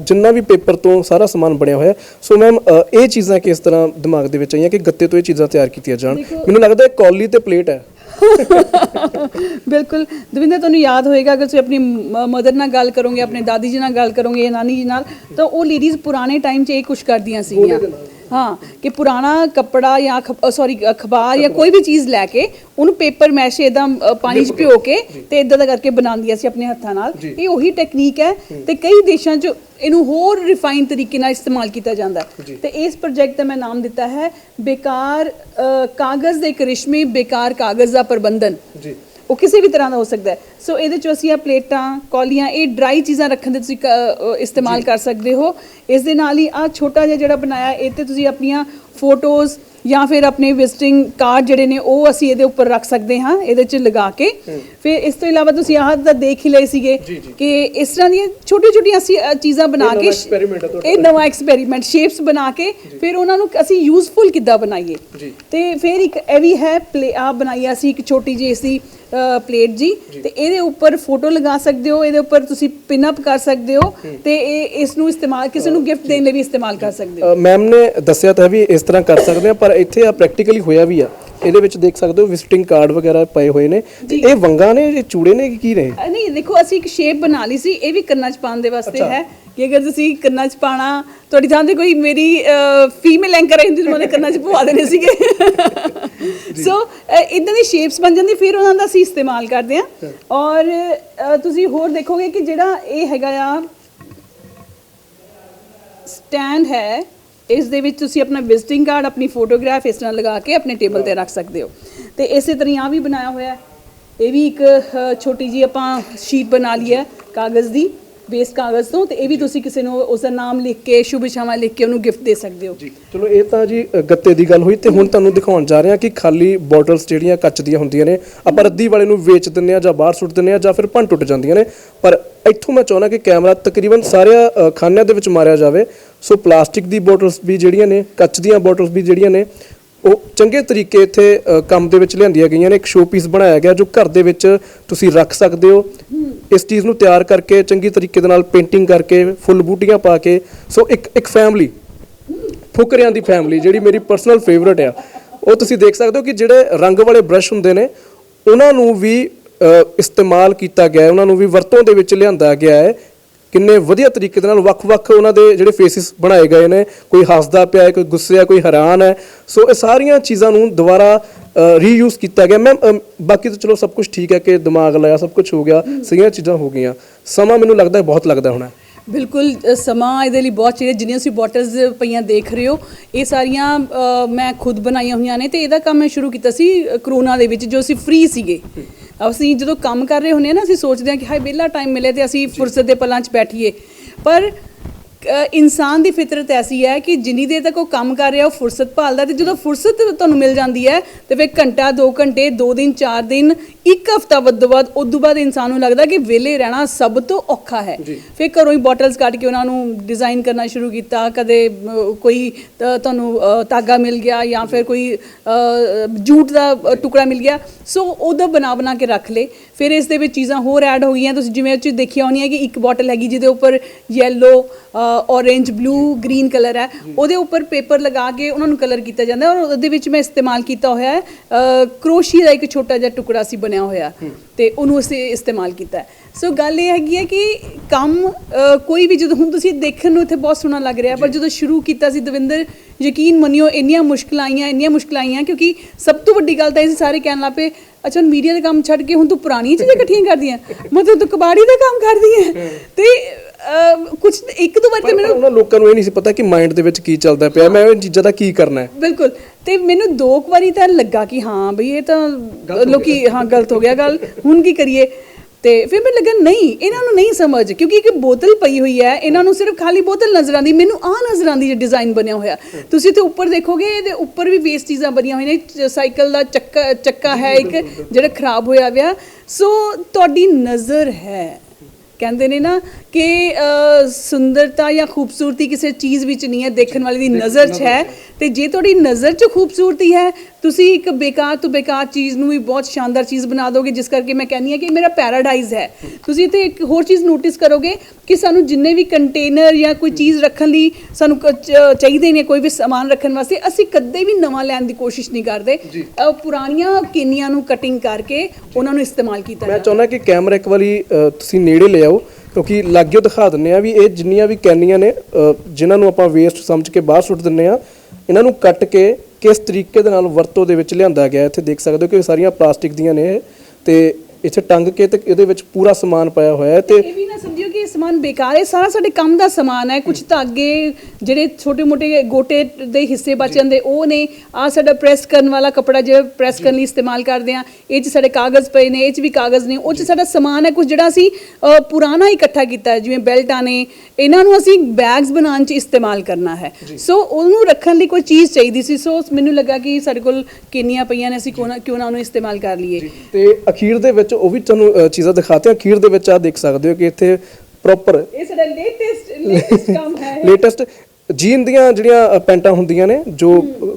ਜਿੰਨਾ ਵੀ ਪੇਪਰ ਤੋਂ ਸਾਰਾ ਸਮਾਨ ਬਣਿਆ ਹੋਇਆ ਸੋ ਮੈਮ ਇਹ ਚੀਜ਼ਾਂ ਕਿਸ ਤਰ੍ਹਾਂ ਦਿਮਾਗ ਦੇ ਵਿੱਚ ਆਈਆਂ ਕਿ ਗੱਤੇ ਤੋਂ ਇਹ ਚੀਜ਼ਾਂ ਤਿਆਰ ਕੀਤੀਆਂ ਜਾਣ? ਮੈਨੂੰ ਲੱਗਦਾ ਇਹ ਕੌਲੀ ਤੇ ਪਲੇਟ ਹੈ। ਬਿਲਕੁਲ। ਦਵਿੰਦਰ ਤੁਹਾਨੂੰ ਯਾਦ ਹੋਏਗਾ ਅਗਰ ਤੁਸੀਂ ਆਪਣੀ ਮਦਰ ਨਾਲ ਗੱਲ ਕਰੋਗੇ ਆਪਣੇ ਦਾਦੀ ਜੀ ਨਾਲ ਗੱਲ ਕਰੋਗੇ ਨਾਨੀ ਜੀ ਨਾਲ ਤਾਂ ਉਹ ਲੇਡੀਜ਼ ਪੁਰਾਣੇ ਟਾਈਮ 'ਚ ਇਹ ਕੁਝ ਕਰਦੀਆਂ ਸੀਗੀਆਂ। ਹਾਂ ਕਿ ਪੁਰਾਣਾ ਕੱਪੜਾ ਜਾਂ ਸੌਰੀ ਅਖਬਾਰ ਜਾਂ ਕੋਈ ਵੀ ਚੀਜ਼ ਲੈ ਕੇ ਉਹਨੂੰ ਪੇਪਰ ਮੈਸ਼ ਇਦਾਂ ਪਾਣੀ 'ਚ ਭਿਓ ਕੇ ਤੇ ਇਦਾਂ ਦਾ ਕਰਕੇ ਬਣਾਉਂਦੀਆਂ ਸੀ ਆਪਣੇ ਹੱਥਾਂ ਨਾਲ। ਇਹ ਉਹੀ ਟੈਕਨੀਕ ਹੈ ਤੇ ਕਈ ਦੇਸ਼ਾਂ 'ਚ ਇਹਨੂੰ ਹੋਰ ਰਿਫਾਈਨ ਤਰੀਕੇ ਨਾਲ ਇਸਤੇਮਾਲ ਕੀਤਾ ਜਾਂਦਾ। ਤੇ ਇਸ ਪ੍ਰੋਜੈਕਟ ਦਾ ਮੈਂ ਨਾਮ ਦਿੱਤਾ ਹੈ ਬੇਕਾਰ ਕਾਗਜ਼ ਦੇ ਕਰਿਸ਼ਮੇ ਬੇਕਾਰ ਕਾਗਜ਼ ਦਾ ਪ੍ਰਬੰਧਨ। ਜੀ। ਉਹ ਕਿਸੇ ਵੀ ਤਰ੍ਹਾਂ ਦਾ ਹੋ ਸਕਦਾ ਹੈ। ਸੋ ਇਹਦੇ ਚ ਅਸੀਂ ਆ ਪਲੇਟਾਂ ਕੌਲੀਆਂ ਇਹ ਡਰਾਈ ਚੀਜ਼ਾਂ ਰੱਖਣ ਦੇ ਤੁਸੀਂ ਕ- ਅ, ਇਸਤੇਮਾਲ ਕਰ ਸਕਦੇ ਹੋ। ਇਸ ਦੇ ਨਾਲ ਹੀ ਆ ਛੋਟਾ ਜਿਹਾ ਜਿਹੜਾ ਬਣਾਇਆ ਇਹ ਤੇ ਤੁਸੀਂ ਆਪਣੀਆਂ ਫੋਟੋਜ਼ ਜਾਂ ਫਿਰ ਆਪਣੇ ਵਿਜ਼ਿਟਿੰਗ ਕਾਰਡ ਜਿਹੜੇ ਨੇ ਉਹ ਅਸੀਂ ਇਹਦੇ ਉੱਪਰ ਰੱਖ ਸਕਦੇ ਹਾਂ ਇਹਦੇ ਚ ਲਗਾ ਕੇ। ਫਿਰ ਇਸ ਤੋਂ ਇਲਾਵਾ ਤੁਸੀਂ ਆਹ ਤਾਂ ਦੇਖ ਹੀ ਲਏ ਸੀਗੇ ਕਿ ਇਸ ਤਰ੍ਹਾਂ ਦੀਆਂ ਛੋਟੀ ਛੋਟੀਆਂ ਅਸੀਂ ਅ, ਚੀਜ਼ਾਂ ਬਣਾ ਕੇ ਨਵਾਂ experiment ਹੈ ਤੁਹਾਡਾ। ਇਹ ਨਵਾਂ ਐਕਸਪੈਰੀਮੈਂਟ ਸ਼ੇਪਸ ਬਣਾ ਕੇ ਫਿਰ ਉਹਨਾਂ ਨੂੰ ਅਸੀਂ ਯੂਜ਼ਫੁਲ ਕਿੱਦਾਂ ਬਣਾਈਏ? ਜੀ। ਤੇ ਫਿਰ ਇੱਕ ਇਹ ਵੀ ਹੈ ਪਲੇ ਆ ਬਣਾਈ ਅਸੀਂ ਇੱਕ ਛੋਟੀ ਜਿਹੀ ਸੀ ਪਲੇਟ ਜੀ ਤੇ ਇਹਦੇ ਉੱਪਰ ਫੋਟੋ ਲਗਾ ਸਕਦੇ ਹੋ ਇਹਦੇ ਉੱਪਰ ਤੁਸੀਂ ਪਿਨ ਅਪ ਕਰ ਸਕਦੇ ਹੋ ਤੇ ਇਹ ਇਸ ਨੂੰ ਇਸਤੇਮਾਲ ਕਿਸੇ ਨੂੰ ਗਿਫਟ ਦੇਣ ਲਈ ਵੀ ਇਸਤੇਮਾਲ ਕਰ ਸਕਦੇ ਹੋ। ਮੈਮ ਨੇ ਦੱਸਿਆ ਤਾਂ ਵੀ ਇਸ ਤਰ੍ਹਾਂ ਕਰ ਸਕਦੇ ਆ ਪਰ ਇੱਥੇ ਆ ਪ੍ਰੈਕਟੀਕਲੀ ਹੋਇਆ ਵੀ ਆ। ਇਹਦੇ ਵਿੱਚ ਦੇਖ ਸਕਦੇ ਹੋ ਵਿਜ਼ਿਟਿੰਗ ਕਾਰਡ ਵਗੈਰਾ ਪਏ ਹੋਏ ਨੇ। ਤੇ ਇਹ ਵੰਗਾ ਨੇ ਇਹ ਚੂੜੇ ਨੇ ਕਿ ਨੇ? ਨਹੀਂ ਦੇਖੋ ਅਸੀਂ ਇੱਕ ਸ਼ੇਪ ਬਣਾ ਲਈ ਸੀ ਇਹ ਵੀ ਕੰਨਾਂ 'ਚ ਪਾਉਣ ਦੇ ਵਾਸਤੇ ਹੈ। ਕਿ ਅਗਰ ਤੁਸੀਂ ਕੰਨਾਂ 'ਚ ਪਾਣਾ ਤੁਹਾਡੀ ਥਾਂ ਤੇ ਕੋਈ ਮੇਰੀ ਫੀਮੇਲ ਐਂਕਰ ਹੁੰਦੀ ਮੈਂ ਉਹਦੇ ਕੰਨਾਂ 'ਚ ਪਵਾ ਦੇਣੇ ਸੀਗੇ। ਸੋ ਇਦਾਂ ਦੀ ਸ਼ੇਪਸ ਬਣ ਜਾਂਦੀ ਫਿਰ ਉਹਨਾਂ ਦਾ ਅਸੀਂ ਇਸਤੇਮਾਲ ਕਰਦੇ ਹਾਂ। ਔਰ ਤੁਸੀਂ ਹੋਰ ਦੇਖੋਗੇ ਕਿ ਜਿਹੜਾ ਇਹ ਹੈਗਾ ਆ ਸਟੈਂਡ ਹੈ ਇਸ ਦੇ ਵਿੱਚ ਤੁਸੀਂ ਆਪਣਾ ਵਿਜ਼ਿਟਿੰਗ ਕਾਰਡ ਆਪਣੀ ਫੋਟੋਗ੍ਰਾਫ ਇਸ ਨਾਲ ਲਗਾ ਕੇ ਆਪਣੇ ਟੇਬਲ ਤੇ ਰੱਖ ਸਕਦੇ ਹੋ। ਤੇ ਇਸੇ ਤਰ੍ਹਾਂ ਆਹ ਵੀ ਬਣਾਇਆ ਹੋਇਆ ਹੈ। ਇਹ ਵੀ ਇੱਕ ਛੋਟੀ ਜੀ ਆਪਾਂ ਸ਼ੀਟ ਬਣਾ ਲਈ ਹੈ ਕਾਗਜ਼ ਦੀ। ਬੇਸ ਕਾਗਜ਼ ਤੋਂ ਤੇ ਇਹ ਵੀ ਤੁਸੀਂ ਕਿਸੇ ਨੂੰ ਉਸ ਦਾ ਨਾਮ ਲਿਖ ਕੇ ਸ਼ੁਭ ਇਛਾਵਾਂ ਲਿਖ ਕੇ ਉਹਨੂੰ ਗਿਫਟ ਦੇ ਸਕਦੇ ਹੋ। ਜੀ ਚਲੋ ਇਹ ਤਾਂ ਜੀ ਗੱਤੇ ਦੀ ਗੱਲ ਹੋਈ ਤੇ ਹੁਣ ਤੁਹਾਨੂੰ ਦਿਖਾਉਣ ਜਾ ਰਹੇ ਹਾਂ ਕਿ ਖਾਲੀ ਬੋਟਲਸ ਜਿਹੜੀਆਂ ਕੱਚ ਦੀਆਂ ਹੁੰਦੀਆਂ ਨੇ ਆਪਾਂ ਰੱਦੀ ਵਾਲੇ ਨੂੰ ਵੇਚ ਦਿੰਨੇ ਆ ਜਾਂ ਬਾਹਰ ਸੁੱਟ ਦਿੰਨੇ ਆ ਜਾਂ ਫਿਰ ਭੰਨ ਟੁੱਟ ਜਾਂਦੀਆਂ ਨੇ ਪਰ ਇੱਥੋਂ ਮੈਂ ਚਾਹੁੰਦਾ ਕਿ ਕੈਮਰਾ ਤਕਰੀਬਨ ਸਾਰੇ ਖਾਨਿਆਂ ਦੇ ਵਿੱਚ ਮਾਰਿਆ ਜਾਵੇ। ਸੋ ਪਲਾਸਟਿਕ ਦੀ ਬੋਟਲਸ ਵੀ ਜਿਹੜੀਆਂ ਨੇ ਕੱਚ ਦੀਆਂ ਬੋਟਲਸ ਵੀ ਜਿਹੜੀਆਂ ਨੇ ਉਹ ਚੰਗੇ ਤਰੀਕੇ ਇੱਥੇ ਅ, ਕੰਮ ਦੇ ਵਿੱਚ ਲਿਆਂਦੀਆਂ ਗਈਆਂ ਨੇ ਇੱਕ ਸ਼ੋ ਪੀਸ ਬਣਾਇਆ ਗਿਆ ਜੋ ਘਰ ਦੇ ਵਿੱਚ ਤੁਸੀਂ ਰੱਖ ਸਕਦੇ ਹੋ। ਇਸ ਚੀਜ਼ ਨੂੰ ਤਿਆਰ ਕਰਕੇ ਚੰਗੀ ਤਰੀਕੇ ਦੇ ਨਾਲ ਪੇਂਟਿੰਗ ਕਰਕੇ ਫੁੱਲ ਬੂਟੀਆਂ ਪਾ ਕੇ ਸੋ ਇੱਕ ਇੱਕ ਫੈਮਿਲੀ ਫੁਕਰਿਆਂ ਦੀ ਫੈਮਿਲੀ ਜਿਹੜੀ ਮੇਰੀ ਪਰਸਨਲ ਫੇਵਰਿਟ ਆ। ਉਹ ਤੁਸੀਂ ਦੇਖ ਸਕਦੇ ਹੋ ਕਿ ਜਿਹੜੇ ਰੰਗ ਵਾਲੇ ਬ੍ਰਸ਼ ਹੁੰਦੇ ਨੇ ਉਹਨਾਂ ਨੂੰ ਵੀ ਅ, ਇਸਤੇਮਾਲ ਕੀਤਾ ਗਿਆ ਹੈ ਉਹਨਾਂ ਨੂੰ ਵੀ ਵਰਤੋਂ ਦੇ ਵਿੱਚ ਲਿਆਂਦਾ ਗਿਆ ਹੈ। ਕਿੰਨੇ ਵਧੀਆ ਤਰੀਕੇ ਦੇ ਨਾਲ ਵੱਖ-ਵੱਖ ਉਹਨਾਂ ਦੇ ਜਿਹੜੇ ਫੇਸਿਸ ਬਣਾਏ ਗਏ ਨੇ, ਕੋਈ ਹੱਸਦਾ ਪਿਆ ਹੈ, ਕੋਈ ਗੁੱਸੇ ਆ, ਕੋਈ ਹੈਰਾਨ ਹੈ। ਸੋ ਇਹ ਸਾਰੀਆਂ ਚੀਜ਼ਾਂ ਨੂੰ ਦੁਬਾਰਾ ਰੀਯੂਜ਼ ਕੀਤਾ ਗਿਆ। ਮੈਮ ਬਾਕੀ ਤਾਂ ਚਲੋ ਸਭ ਕੁਝ ਠੀਕ ਹੈ ਕਿ ਦਿਮਾਗ ਲਾਇਆ, ਸਭ ਕੁਝ ਹੋ ਗਿਆ, ਸਹੀਆਂ ਚੀਜ਼ਾਂ ਹੋ ਗਈਆਂ। ਸਮਾਂ ਮੈਨੂੰ ਲੱਗਦਾ ਬਹੁਤ ਲੱਗਦਾ ਹੋਣਾ ਬਿਲਕੁਲ ਸਮਾਂ ਇਹਦੇ ਲਈ ਬਹੁਤ ਚਾਹੀਦਾ। ਜਿੰਨੀਆਂ ਤੁਸੀਂ ਬੋਟਲਸ ਪਈਆਂ ਦੇਖ ਰਹੇ ਹੋ, ਇਹ ਸਾਰੀਆਂ ਮੈਂ ਖੁਦ ਬਣਾਈਆਂ ਹੋਈਆਂ ਨੇ ਤੇ ਇਹਦਾ ਕੰਮ ਮੈਂ ਸ਼ੁਰੂ ਕੀਤਾ ਸੀ ਕਰੋਨਾ ਦੇ ਵਿੱਚ, ਜੋ ਅਸੀਂ ਫ੍ਰੀ ਸੀਗੇ। ਅਸੀਂ ਜਦੋਂ ਕੰਮ ਕਰ ਰਹੇ ਹੁੰਦੇ ਆ ਨਾ ਅਸੀਂ ਸੋਚਦੇ ਹਾਂ ਕਿ ਹਾਏ ਵਿਹਲਾ ਟਾਈਮ ਮਿਲੇ ਤੇ ਅਸੀਂ ਫੁਰਸਤ ਦੇ ਪਲਾਂ 'ਚ ਬੈਠੀਏ। ਪਰ ਇਨਸਾਨ ਦੀ ਫਿਤਰਤ ਐਸੀ ਹੈ ਕਿ ਜਿੰਨੀ ਦੇਰ ਤੱਕ ਉਹ ਕੰਮ ਕਰ ਰਿਹਾ ਉਹ ਫੁਰਸਤ ਭਾਲਦਾ ਤੇ ਜਦੋਂ ਫੁਰਸਤ ਤੁਹਾਨੂੰ ਮਿਲ ਜਾਂਦੀ ਹੈ ਤੇ ਫਿਰ ਘੰਟਾ 2 ਘੰਟੇ 2 ਦਿਨ 4 ਦਿਨ ਇੱਕ ਹਫਤਾ ਵੱਧ ਤੋਂ ਵੱਧ ਉਦੋਂ ਬਾਅਦ ਇਨਸਾਨ ਨੂੰ ਲੱਗਦਾ ਕਿ ਵਿਹਲੇ ਰਹਿਣਾ ਸਭ ਤੋਂ ਔਖਾ ਹੈ। ਫਿਰ ਘਰੋਂ ਹੀ ਬੋਟਲਸ ਕੱਢ ਕੇ ਉਹਨਾਂ ਨੂੰ ਡਿਜ਼ਾਈਨ ਕਰਨਾ ਸ਼ੁਰੂ ਕੀਤਾ ਕਦੇ ਕੋਈ ਤੁਹਾਨੂੰ ਧਾਗਾ ਮਿਲ ਗਿਆ ਜਾਂ ਫਿਰ ਕੋਈ ਜੂਟ ਦਾ ਟੁਕੜਾ ਮਿਲ ਗਿਆ। ਸੋ ਉਹਦਾ ਬਣਾ ਬਣਾ ਕੇ ਰੱਖ ਲੇ ਫਿਰ ਇਸ ਦੇ ਵਿੱਚ ਚੀਜ਼ਾਂ ਹੋਰ ਐਡ ਹੋ ਗਈਆਂ। ਤੁਸੀਂ ਜਿਵੇਂ ਉਹ 'ਚ ਦੇਖਿਆ ਹੋਣੀ ਹੈ ਕਿ ਇੱਕ ਬੋਟਲ ਹੈਗੀ ਜਿਹਦੇ ਉੱਪਰ yellow orange blue green colour ਹੈ। ਉਹਦੇ ਉੱਪਰ ਪੇਪਰ ਲਗਾ ਕੇ ਉਹਨਾਂ ਨੂੰ ਕਲਰ ਕੀਤਾ ਜਾਂਦਾ ਔਰ ਉਹਦੇ ਵਿੱਚ ਮੈਂ ਇਸਤੇਮਾਲ ਕੀਤਾ ਹੋਇਆ ਹੈ। ਕਰੋਸ਼ੀ ਦਾ ਇੱਕ ਛੋਟਾ ਜਿਹਾ ਟੁਕੜਾ ਸੀ ਬਣਿਆ ਹੋਇਆ। ਤੇ ਉਹਨੂੰ ਅਸੀਂ ਇਸਤੇਮਾਲ ਕੀਤਾ। ਸੋ ਗੱਲ ਇਹ ਹੈਗੀ ਹੈ ਕਿ ਕੰਮ ਕੋਈ ਵੀ ਜਦੋਂ ਹੁਣ ਤੁਸੀਂ ਦੇਖਣ ਨੂੰ ਇੱਥੇ ਬਹੁਤ ਸੋਹਣਾ ਲੱਗ ਰਿਹਾ ਪਰ ਜਦੋਂ ਸ਼ੁਰੂ ਕੀਤਾ ਸੀ ਦਵਿੰਦਰ ਯਕੀਨ ਮੰਨਿਓ ਇੰਨੀਆਂ ਮੁਸ਼ਕਲਾਂ ਆਈਆਂ ਇੰਨੀਆਂ ਮੁਸ਼ਕਲਾਂ ਆਈਆਂ ਕਿਉਂਕਿ ਸਭ ਤੋਂ ਵੱਡੀ ਗੱਲ ਤਾਂ ਇਹ ਸਾਰੇ ਕਹਿਣ ਲੱਗ ਪਏ ਅੱਛਾ ਮੀਡੀਆ ਦਾ ਕੰਮ ਛੱਡ ਕੇ ਹੁਣ ਤੂੰ ਪੁਰਾਣੀਆਂ ਚੀਜ਼ਾਂ ਇਕੱਠੀਆਂ ਕਰਦੀਆਂ। ਮਤਲਬ ਤੂੰ ਕਬਾੜੀ ਦਾ ਕੰਮ ਕਰਦੀ ਹੈ। ਤੇ ਕੁਝ ਇੱਕ ਦੋ ਵਾਰ ਤੇ ਪਰ ਮੈਨੂੰ ਉਹਨਾਂ ਲੋਕਾਂ ਨੂੰ ਇਹ ਨਹੀਂ ਸੀ ਪਤਾ ਕਿ ਮਾਈਂਡ ਦੇ ਵਿੱਚ ਕੀ ਚੱਲਦਾ ਪਿਆ ਮੈਂ ਇਹ ਚੀਜ਼ਾਂ ਦਾ ਕੀ ਕਰਨਾ ਹੈ। ਬਿਲਕੁਲ। ਤੇ ਮੈਨੂੰ ਦੋ ਕੁ ਵਾਰੀ ਤਾਂ ਲੱਗਾ ਕਿ ਹਾਂ ਬਈ ਇਹ ਤਾਂ ਲੋਕੀ ਹਾਂ ਗਲਤ ਹੋ ਗਿਆ ਗੱਲ। ਹੁਣ ਕੀ ਕਰੀਏ? ਤੇ ਫਿਰ ਮੈਨੂੰ ਲੱਗਾ ਨਹੀਂ ਇਹਨਾਂ ਨੂੰ ਨਹੀਂ ਸਮਝ ਕਿਉਂਕਿ ਇੱਕ ਬੋਤਲ ਪਈ ਹੋਈ ਹੈ ਇਹਨਾਂ ਨੂੰ ਸਿਰਫ ਖਾਲੀ ਬੋਤਲ ਨਜ਼ਰ ਆਉਂਦੀ ਮੈਨੂੰ ਆ ਨਜ਼ਰ ਆਉਂਦੀ ਜੇ ਡਿਜ਼ਾਈਨ ਬਣਿਆ ਹੋਇਆ। ਤੁਸੀਂ ਤੇ ਉੱਪਰ ਦੇਖੋਗੇ ਇਹਦੇ ਉੱਪਰ ਵੀ ਵੇਸਟ ਚੀਜ਼ਾਂ ਬਣੀਆਂ ਹੋਈਆਂ ਨੇ ਸਾਈਕਲ ਦਾ ਚੱਕਾ ਚੱਕਾ ਹੈ ਇੱਕ ਜਿਹੜਾ ਖਰਾਬ ਹੋਇਆ ਵਿਆ। ਸੋ ਤੁਹਾਡੀ ਨਜ਼ਰ ਹੈ। ਕਹਿੰਦੇ ਨੇ ਨਾ ਕਿ ਸੁੰਦਰਤਾ ਜਾਂ ਖੂਬਸੂਰਤੀ ਕਿਸੇ ਚੀਜ਼ ਵਿੱਚ ਨਹੀਂ ਹੈ ਦੇਖਣ ਵਾਲੇ ਦੀ ਨਜ਼ਰ 'ਚ ਹੈ। ਤੇ ਜੇ ਤੁਹਾਡੀ ਨਜ਼ਰ 'ਚ ਖੂਬਸੂਰਤੀ ਹੈ ਤੁਸੀਂ ਇੱਕ ਬੇਕਾਰ ਤੋਂ ਬੇਕਾਰ ਚੀਜ਼ ਨੂੰ ਵੀ ਬਹੁਤ ਸ਼ਾਨਦਾਰ ਚੀਜ਼ ਬਣਾ ਦੋਗੇ ਜਿਸ ਕਰਕੇ ਮੈਂ ਕਹਿੰਦੀ ਹਾਂ ਕਿ ਇਹ ਮੇਰਾ ਪੈਰਾਡਾਈਜ਼ ਹੈ। ਤੁਸੀਂ ਤੇ ਇੱਕ ਹੋਰ ਚੀਜ਼ ਨੋਟਿਸ ਕਰੋਗੇ ਕਿ ਸਾਨੂੰ ਜਿੰਨੇ ਵੀ ਕੰਟੇਨਰ ਜਾਂ ਕੋਈ ਚੀਜ਼ ਰੱਖਣ ਲਈ ਸਾਨੂੰ ਕ- ਚ- ਚਾਹੀਦੇ ਨੇ ਕੋਈ ਵੀ ਸਮਾਨ ਰੱਖਣ ਵਾਸਤੇ ਅਸੀਂ ਕਦੇ ਵੀ ਨਵਾਂ ਲੈਣ ਦੀ ਕੋਸ਼ਿਸ਼ ਨਹੀਂ ਕਰਦੇ। ਪੁਰਾਣੀਆਂ ਕਿੰਨੀਆਂ ਨੂੰ ਕਟਿੰਗ ਕਰਕੇ ਉਹਨਾਂ ਨੂੰ ਇਸਤੇਮਾਲ ਕੀਤਾ ਮੈਂ ਜਾਂਦਾ। ਚਾਹੁੰਦਾ ਕਿ ਕੈਮਰਾ ਇੱਕ ਵਾਰੀ ਅ, ਤੁਸੀਂ ਨੇੜੇ ਲੈ ਆਓ ਕਿਉਂਕਿ ਲਾਗਿਓ ਦਿਖਾ ਦਿੰਨੇ ਆ ਵੀ ਇਹ ਜਿੰਨੀਆਂ ਵੀ ਕੈਨੀਆਂ ਨੇ ਅ, ਜਿਨ੍ਹਾਂ ਨੂੰ ਆਪਾਂ ਵੇਸਟ ਸਮਝ ਕੇ ਬਾਹਰ ਸੁੱਟ ਦਿੰਨੇ ਆ ਇਹਨਾਂ ਨੂੰ ਕੱਟ ਕੇ ਕਿਸ ਤਰੀਕੇ ਦੇ ਨਾਲ ਵਰਤੋਂ ਦੇ ਵਿੱਚ ਲਿਆਂਦਾ ਗਿਆ? ਇੱਥੇ ਦੇਖ ਸਕਦੇ ਹੋ ਕਿ ਸਾਰੀਆਂ ਪਲਾਸਟਿਕ ਦੀਆਂ ਨੇ ਇਹ ਤੇ ਇੱਥੇ ਟੰਗ ਕੇ ਤੇ ਇਹਦੇ ਵਿੱਚ ਪੂਰਾ ਸਮਾਨ ਪਾਇਆ ਹੋਇਆ ਹੈ ਤੇ ਇਹ ਵੀ ਨਾ ਸਮਝਿਓ ਕਿ ਇਹ ਸਮਾਨ ਬੇਕਾਰ ਹੈ ਸਾਰਾ ਸਾਡੇ ਕੰਮ ਦਾ ਸਮਾਨ ਹੈ। ਕੁਝ ਧਾਗੇ ਜਿਹੜੇ ਛੋਟੇ ਮੋਟੇ ਗੋਟੇ ਦੇ ਹਿੱਸੇ ਬਚ ਜਾਂਦੇ ਉਹ ਨੇ ਆ ਸਾਡਾ ਪ੍ਰੈਸ ਕਰਨ ਵਾਲਾ ਕਪੜਾ ਜਿਹੜਾ ਪ੍ਰੈਸ ਕਰਨ ਲਈ ਇਸਤੇਮਾਲ ਕਰਦੇ ਆ ਇਹ ਚ ਸਾਡੇ ਕਾਗਜ਼ ਪਏ ਨੇ ਇਹ ਚ ਵੀ ਕਾਗਜ਼ ਨੇ ਉਹ ਚ ਸਾਡਾ ਸਮਾਨ ਹੈ। ਕੁਝ ਜਿਹੜਾ ਅਸੀਂ ਅ, ਪੁਰਾਣਾ ਇਕੱਠਾ ਕੀਤਾ ਹੈ ਜਿਵੇਂ ਬੈਲਟਾਂ ਨੇ ਇਹਨਾਂ ਨੂੰ ਅਸੀਂ ਬੈਗਸ ਬਣਾਉਣ ਚ ਇਸਤੇਮਾਲ ਕਰਨਾ ਹੈ। ਸੋ ਉਹਨੂੰ ਰੱਖਣ ਲਈ ਕੋਈ ਚੀਜ਼ ਚਾਹੀਦੀ ਸੀ। ਸੋ ਮੈਨੂੰ ਲੱਗਾ ਕਿ ਸਾਡੇ ਕੋਲ ਕਿੰਨੀਆਂ ਪਈਆਂ ਨੇ ਅਸੀਂ ਕਿਉਂ ਨਾ ਕਿਉਂ ਨਾ ਉਹਨੂੰ ਇਸਤੇਮਾਲ ਕਰ ਲਈਏ। ਤੇ ਅਖੀਰ ਦੇ ਵਿੱਚ ਉਹ ਵੀ ਤੁਹਾਨੂੰ ਚੀਜ਼ਾਂ ਦਿਖਾਤੇ ਅਖੀਰ ਦੇ ਵਿੱਚ ਆ ਦੇਖ ਸਕਦੇ ਹੋ ਕਿ ਇੱਥੇ ਪ੍ਰੋਪਰ ਇਹ ਸਾਡਾ ਲੇਟੈਸਟ ਲੇਟੈਸਟ ਕੰਮ ਹੈ ਲੇਟੈਸਟ ਜੀਨ ਦੀਆਂ ਜਿਹੜੀਆਂ ਪੈਂਟਾਂ ਹੁੰਦੀਆਂ ਨੇ ਜੋ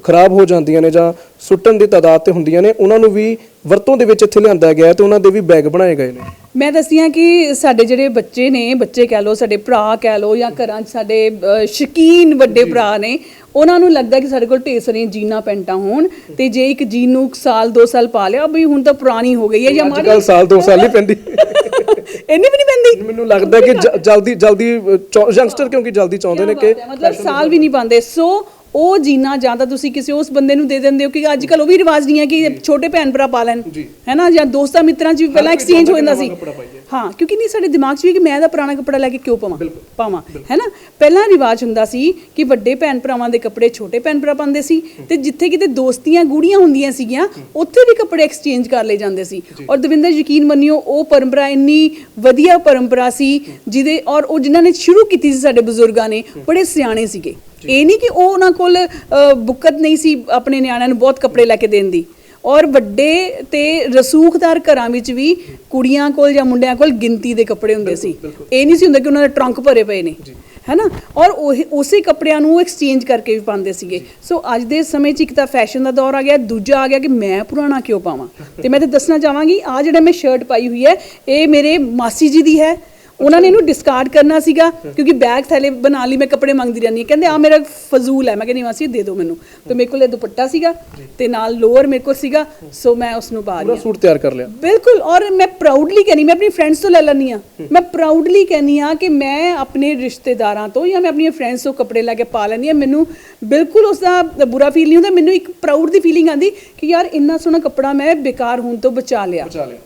ਖਰਾਬ ਹੋ ਜਾਂਦੀਆਂ ਨੇ ਜਾਂ ਸੁੱਟਣ ਦੀ ਤਾਦਾਦ ਤੇ ਹੁੰਦੀਆਂ ਨੇ ਉਹਨਾਂ ਨੂੰ ਵੀ ਵਰਤੋਂ ਦੇ ਵਿੱਚ ਇੱਥੇ ਲਿਆਂਦਾ ਗਿਆ ਤੇ ਉਹਨਾਂ ਦੇ ਵੀ ਬੈਗ ਬਣਾਏ ਗਏ ਨੇ। ਮੈਂ ਦੱਸਦੀ ਹਾਂ ਕਿ ਸਾਡੇ ਜਿਹੜੇ ਬੱਚੇ ਨੇ ਬੱਚੇ ਕਹਿ ਲਓ ਸਾਡੇ ਭਰਾ ਕਹਿ ਲਓ ਜਾਂ ਘਰਾਂ 'ਚ ਸਾਡੇ ਅ, ਸ਼ੌਕੀਨ ਵੱਡੇ ਭਰਾ ਨੇ ਉਹਨਾਂ ਨੂੰ ਲੱਗਦਾ ਕਿ ਸਾਡੇ ਕੋਲ ਢੇਰ ਸਾਰੀਆਂ ਜੀਨਾਂ ਪੈਂਟਾਂ ਹੋਣ ਤੇ ਜੇ ਇੱਕ ਜੀਨ ਨੂੰ ਸਾਲ ਦੋ ਸਾਲ ਪਾ ਲਿਆ ਬਈ ਹੁਣ ਤਾਂ ਪੁਰਾਣੀ ਹੋ ਗਈ ਹੈ ਜਾਂ ਮਾੜੀ ਕੱਲ ਸਾਲ ਦੋ ਸਾਲ ਹੀ ਪੈਂਦੀ। ਇੰਨੀ ਵੀ ਨਹੀਂ ਪੈਂਦੀ। ਮੈਨੂੰ ਲੱਗਦਾ ਕਿ ਜ- ਜਲਦੀ ਜਲਦੀ ਯੰਗਸਟਰ ਕਿਉਂਕਿ ਜਲਦੀ ਚਾਹੁੰਦੇ ਨੇ ਕਿ ਮਤਲਬ ਸਾਲ ਵੀ ਨਹੀਂ ਪਾਉਂਦੇ। ਸੋ ਉਹ ਜੀਨਾ ਜਾਂ ਤਾਂ ਤੁਸੀਂ ਕਿਸੇ ਉਸ ਬੰਦੇ ਨੂੰ ਦੇ ਦਿੰਦੇ ਹੋ ਕਿ ਅੱਜ ਕੱਲ ਉਹ ਵੀ ਰਿਵਾਜ ਨਹੀਂ ਹੈ ਕਿ ਛੋਟੇ ਭੈਣ ਭਰਾ ਪਾ ਲੈਣ ਹੈ ਨਾ? ਜਾਂ ਦੋਸਤਾਂ ਮਿੱਤਰਾਂ 'ਚ ਵੀ ਪਹਿਲਾਂ ਐਕਸਚੇਂਜ ਹੋ ਜਾਂਦਾ ਸੀ। ਹਾਂ ਕਿਉਂਕਿ ਨਹੀਂ ਸਾਡੇ ਦਿਮਾਗ 'ਚ ਵੀ ਕਿ ਮੈਂ ਇਹਦਾ ਪੁਰਾਣਾ ਕੱਪੜਾ ਲੈ ਕੇ ਕਿਉਂ ਪਾਵਾਂ? ਪਾਵਾਂ ਹੈ ਨਾ? ਪਹਿਲਾਂ ਰਿਵਾਜ ਹੁੰਦਾ ਸੀ ਕਿ ਵੱਡੇ ਭੈਣ ਭਰਾਵਾਂ ਦੇ ਕੱਪੜੇ ਛੋਟੇ ਭੈਣ ਭਰਾ ਪਾਉਂਦੇ ਸੀ ਤੇ ਜਿੱਥੇ ਕਿਤੇ ਦੋਸਤੀਆਂ ਗੂੜੀਆਂ ਹੁੰਦੀਆਂ ਸੀਗੀਆਂ ਉੱਥੇ ਵੀ ਕੱਪੜੇ ਐਕਸਚੇਂਜ ਕਰ ਲਏ ਜਾਂਦੇ ਸੀ। ਔਰ ਦਵਿੰਦਰ ਯਕੀਨ ਮੰਨਿਓ ਉਹ ਪਰੰਪਰਾ ਇੰਨੀ ਵਧੀਆ ਪਰੰਪਰਾ ਸੀ ਜਿਹਦੇ ਔਰ ਉਹ ਜਿਨ੍ਹਾਂ ਨੇ ਸ਼ੁਰੂ ਕੀਤੀ ਸੀ ਸਾਡੇ ਬਜ਼ੁਰਗਾਂ ਨੇ ਬੜੇ ਸਿਆਣੇ ਸੀਗੇ। ਇਹ ਨਹੀਂ ਕਿ ਉਹ ਉਹਨਾਂ ਕੋਲ ਬੁੱਕਤ ਨਹੀਂ ਸੀ ਆਪਣੇ ਨਿਆਣਿਆਂ ਨੂੰ ਬਹੁਤ ਕੱਪੜੇ ਲੈ ਕੇ ਦੇਣ ਦੀ। ਔਰ ਵੱਡੇ ਤੇ ਰਸੂਖਦਾਰ ਘਰਾਂ ਵਿੱਚ ਵੀ ਕੁੜੀਆਂ ਕੋਲ ਜਾਂ ਮੁੰਡਿਆਂ ਕੋਲ ਗਿਣਤੀ ਦੇ ਕੱਪੜੇ ਹੁੰਦੇ ਸੀ। ਇਹ ਨਹੀਂ ਸੀ ਹੁੰਦਾ ਕਿ ਉਹਨਾਂ ਦੇ ਟਰੰਕ ਭਰੇ ਪਏ ਨੇ। ਹੈਨਾ ਔਰ ਉਹ ਉਸੇ ਕੱਪੜਿਆਂ ਨੂੰ ਐਕਸਚੇਂਜ ਕਰਕੇ ਵੀ ਪਾਉਂਦੇ ਸੀਗੇ। ਸੋ ਅੱਜ ਦੇ ਸਮੇਂ 'ਚ ਇੱਕ ਤਾਂ ਫੈਸ਼ਨ ਦਾ ਦੌਰ ਆ ਗਿਆ ਦੂਜਾ ਆ ਗਿਆ ਕਿ ਮੈਂ ਪੁਰਾਣਾ ਕਿਉਂ ਪਾਵਾਂ? ਤੇ ਮੈਂ ਤੇ ਦੱਸਣਾ ਚਾਹਾਂਗੀ ਆ ਜਿਹੜਾ ਮੈਂ ਸ਼ਰਟ ਪਾਈ ਹੋਈ ਹੈ ਇਹ ਮੇਰੇ ਮਾਸੀ ਜੀ ਦੀ ਹੈ ਉਹਨਾਂ ਨੇ ਇਹਨੂੰ ਡਿਸਕਾਰਡ ਕਰਨਾ ਸੀਗਾ ਕਿਉਂਕਿ ਬੈਗ ਥੈਲੇ ਬਣਾ ਲਈ ਮੈਂ ਕੱਪੜੇ ਮੰਗਦੀ ਰਹਿੰਦੀ ਹਾਂ। ਕਹਿੰਦੇ ਆ ਮੇਰਾ ਫਜ਼ੂਲ ਹੈ। ਮੈਂ ਕਹਿੰਦੀ ਮਾਸੀ ਦੇ ਦਿਓ ਮੈਨੂੰ। ਤੇ ਮੇਰੇ ਕੋਲ ਇਹ ਦੁਪੱਟਾ ਸੀਗਾ ਤੇ ਨਾਲ ਲੋਅਰ ਮੇਰੇ ਕੋਲ ਸੀਗਾ ਸੋ ਮੈਂ ਉਸ ਨੂੰ ਪਾ ਰਹੀ ਪੂਰਾ ਹਾਂ ਸੂਟ ਤਿਆਰ ਕਰ ਲਿਆ। ਬਿਲਕੁਲ ਔਰ ਮੈਂ ਪ੍ਰਾਊਡਲੀ ਕਹਿੰਦੀ ਮੈਂ ਆਪਣੀ ਫਰੈਂਡਸ ਤੋਂ ਲੈ ਲੈਂਦੀ ਆ ਮੈਂ ਪ੍ਰਾਊਡਲੀ ਕਹਿੰਦੀ ਆ ਕਿ ਮੈਂ ਆਪਣੇ ਰਿਸ਼ਤੇਦਾਰਾਂ ਤੋਂ ਜਾਂ ਮੈਂ ਆਪਣੀਆਂ ਫਰੈਂਡਸ ਤੋਂ ਕੱਪੜੇ ਲੈ ਕੇ ਪਾ ਲੈਂਦੀ ਆ ਮੈਨੂੰ ਬਿਲਕੁਲ ਉਸ ਦਾ ਬੁਰਾ ਫੀਲ ਨਹੀਂ ਹੁੰਦਾ। ਮੈਨੂੰ ਇੱਕ ਪ੍ਰਾਊਡ ਦੀ ਫੀਲਿੰਗ ਆਂਦੀ ਕਿ ਯਾਰ ਇੰਨਾ ਸੋਹਣਾ ਕੱਪੜਾ ਮੈਂ ਬੇਕਾਰ ਹੋਣ ਤੋਂ ਬਚਾ ਲਿਆ। ਬਚਾ ਲਿਆ।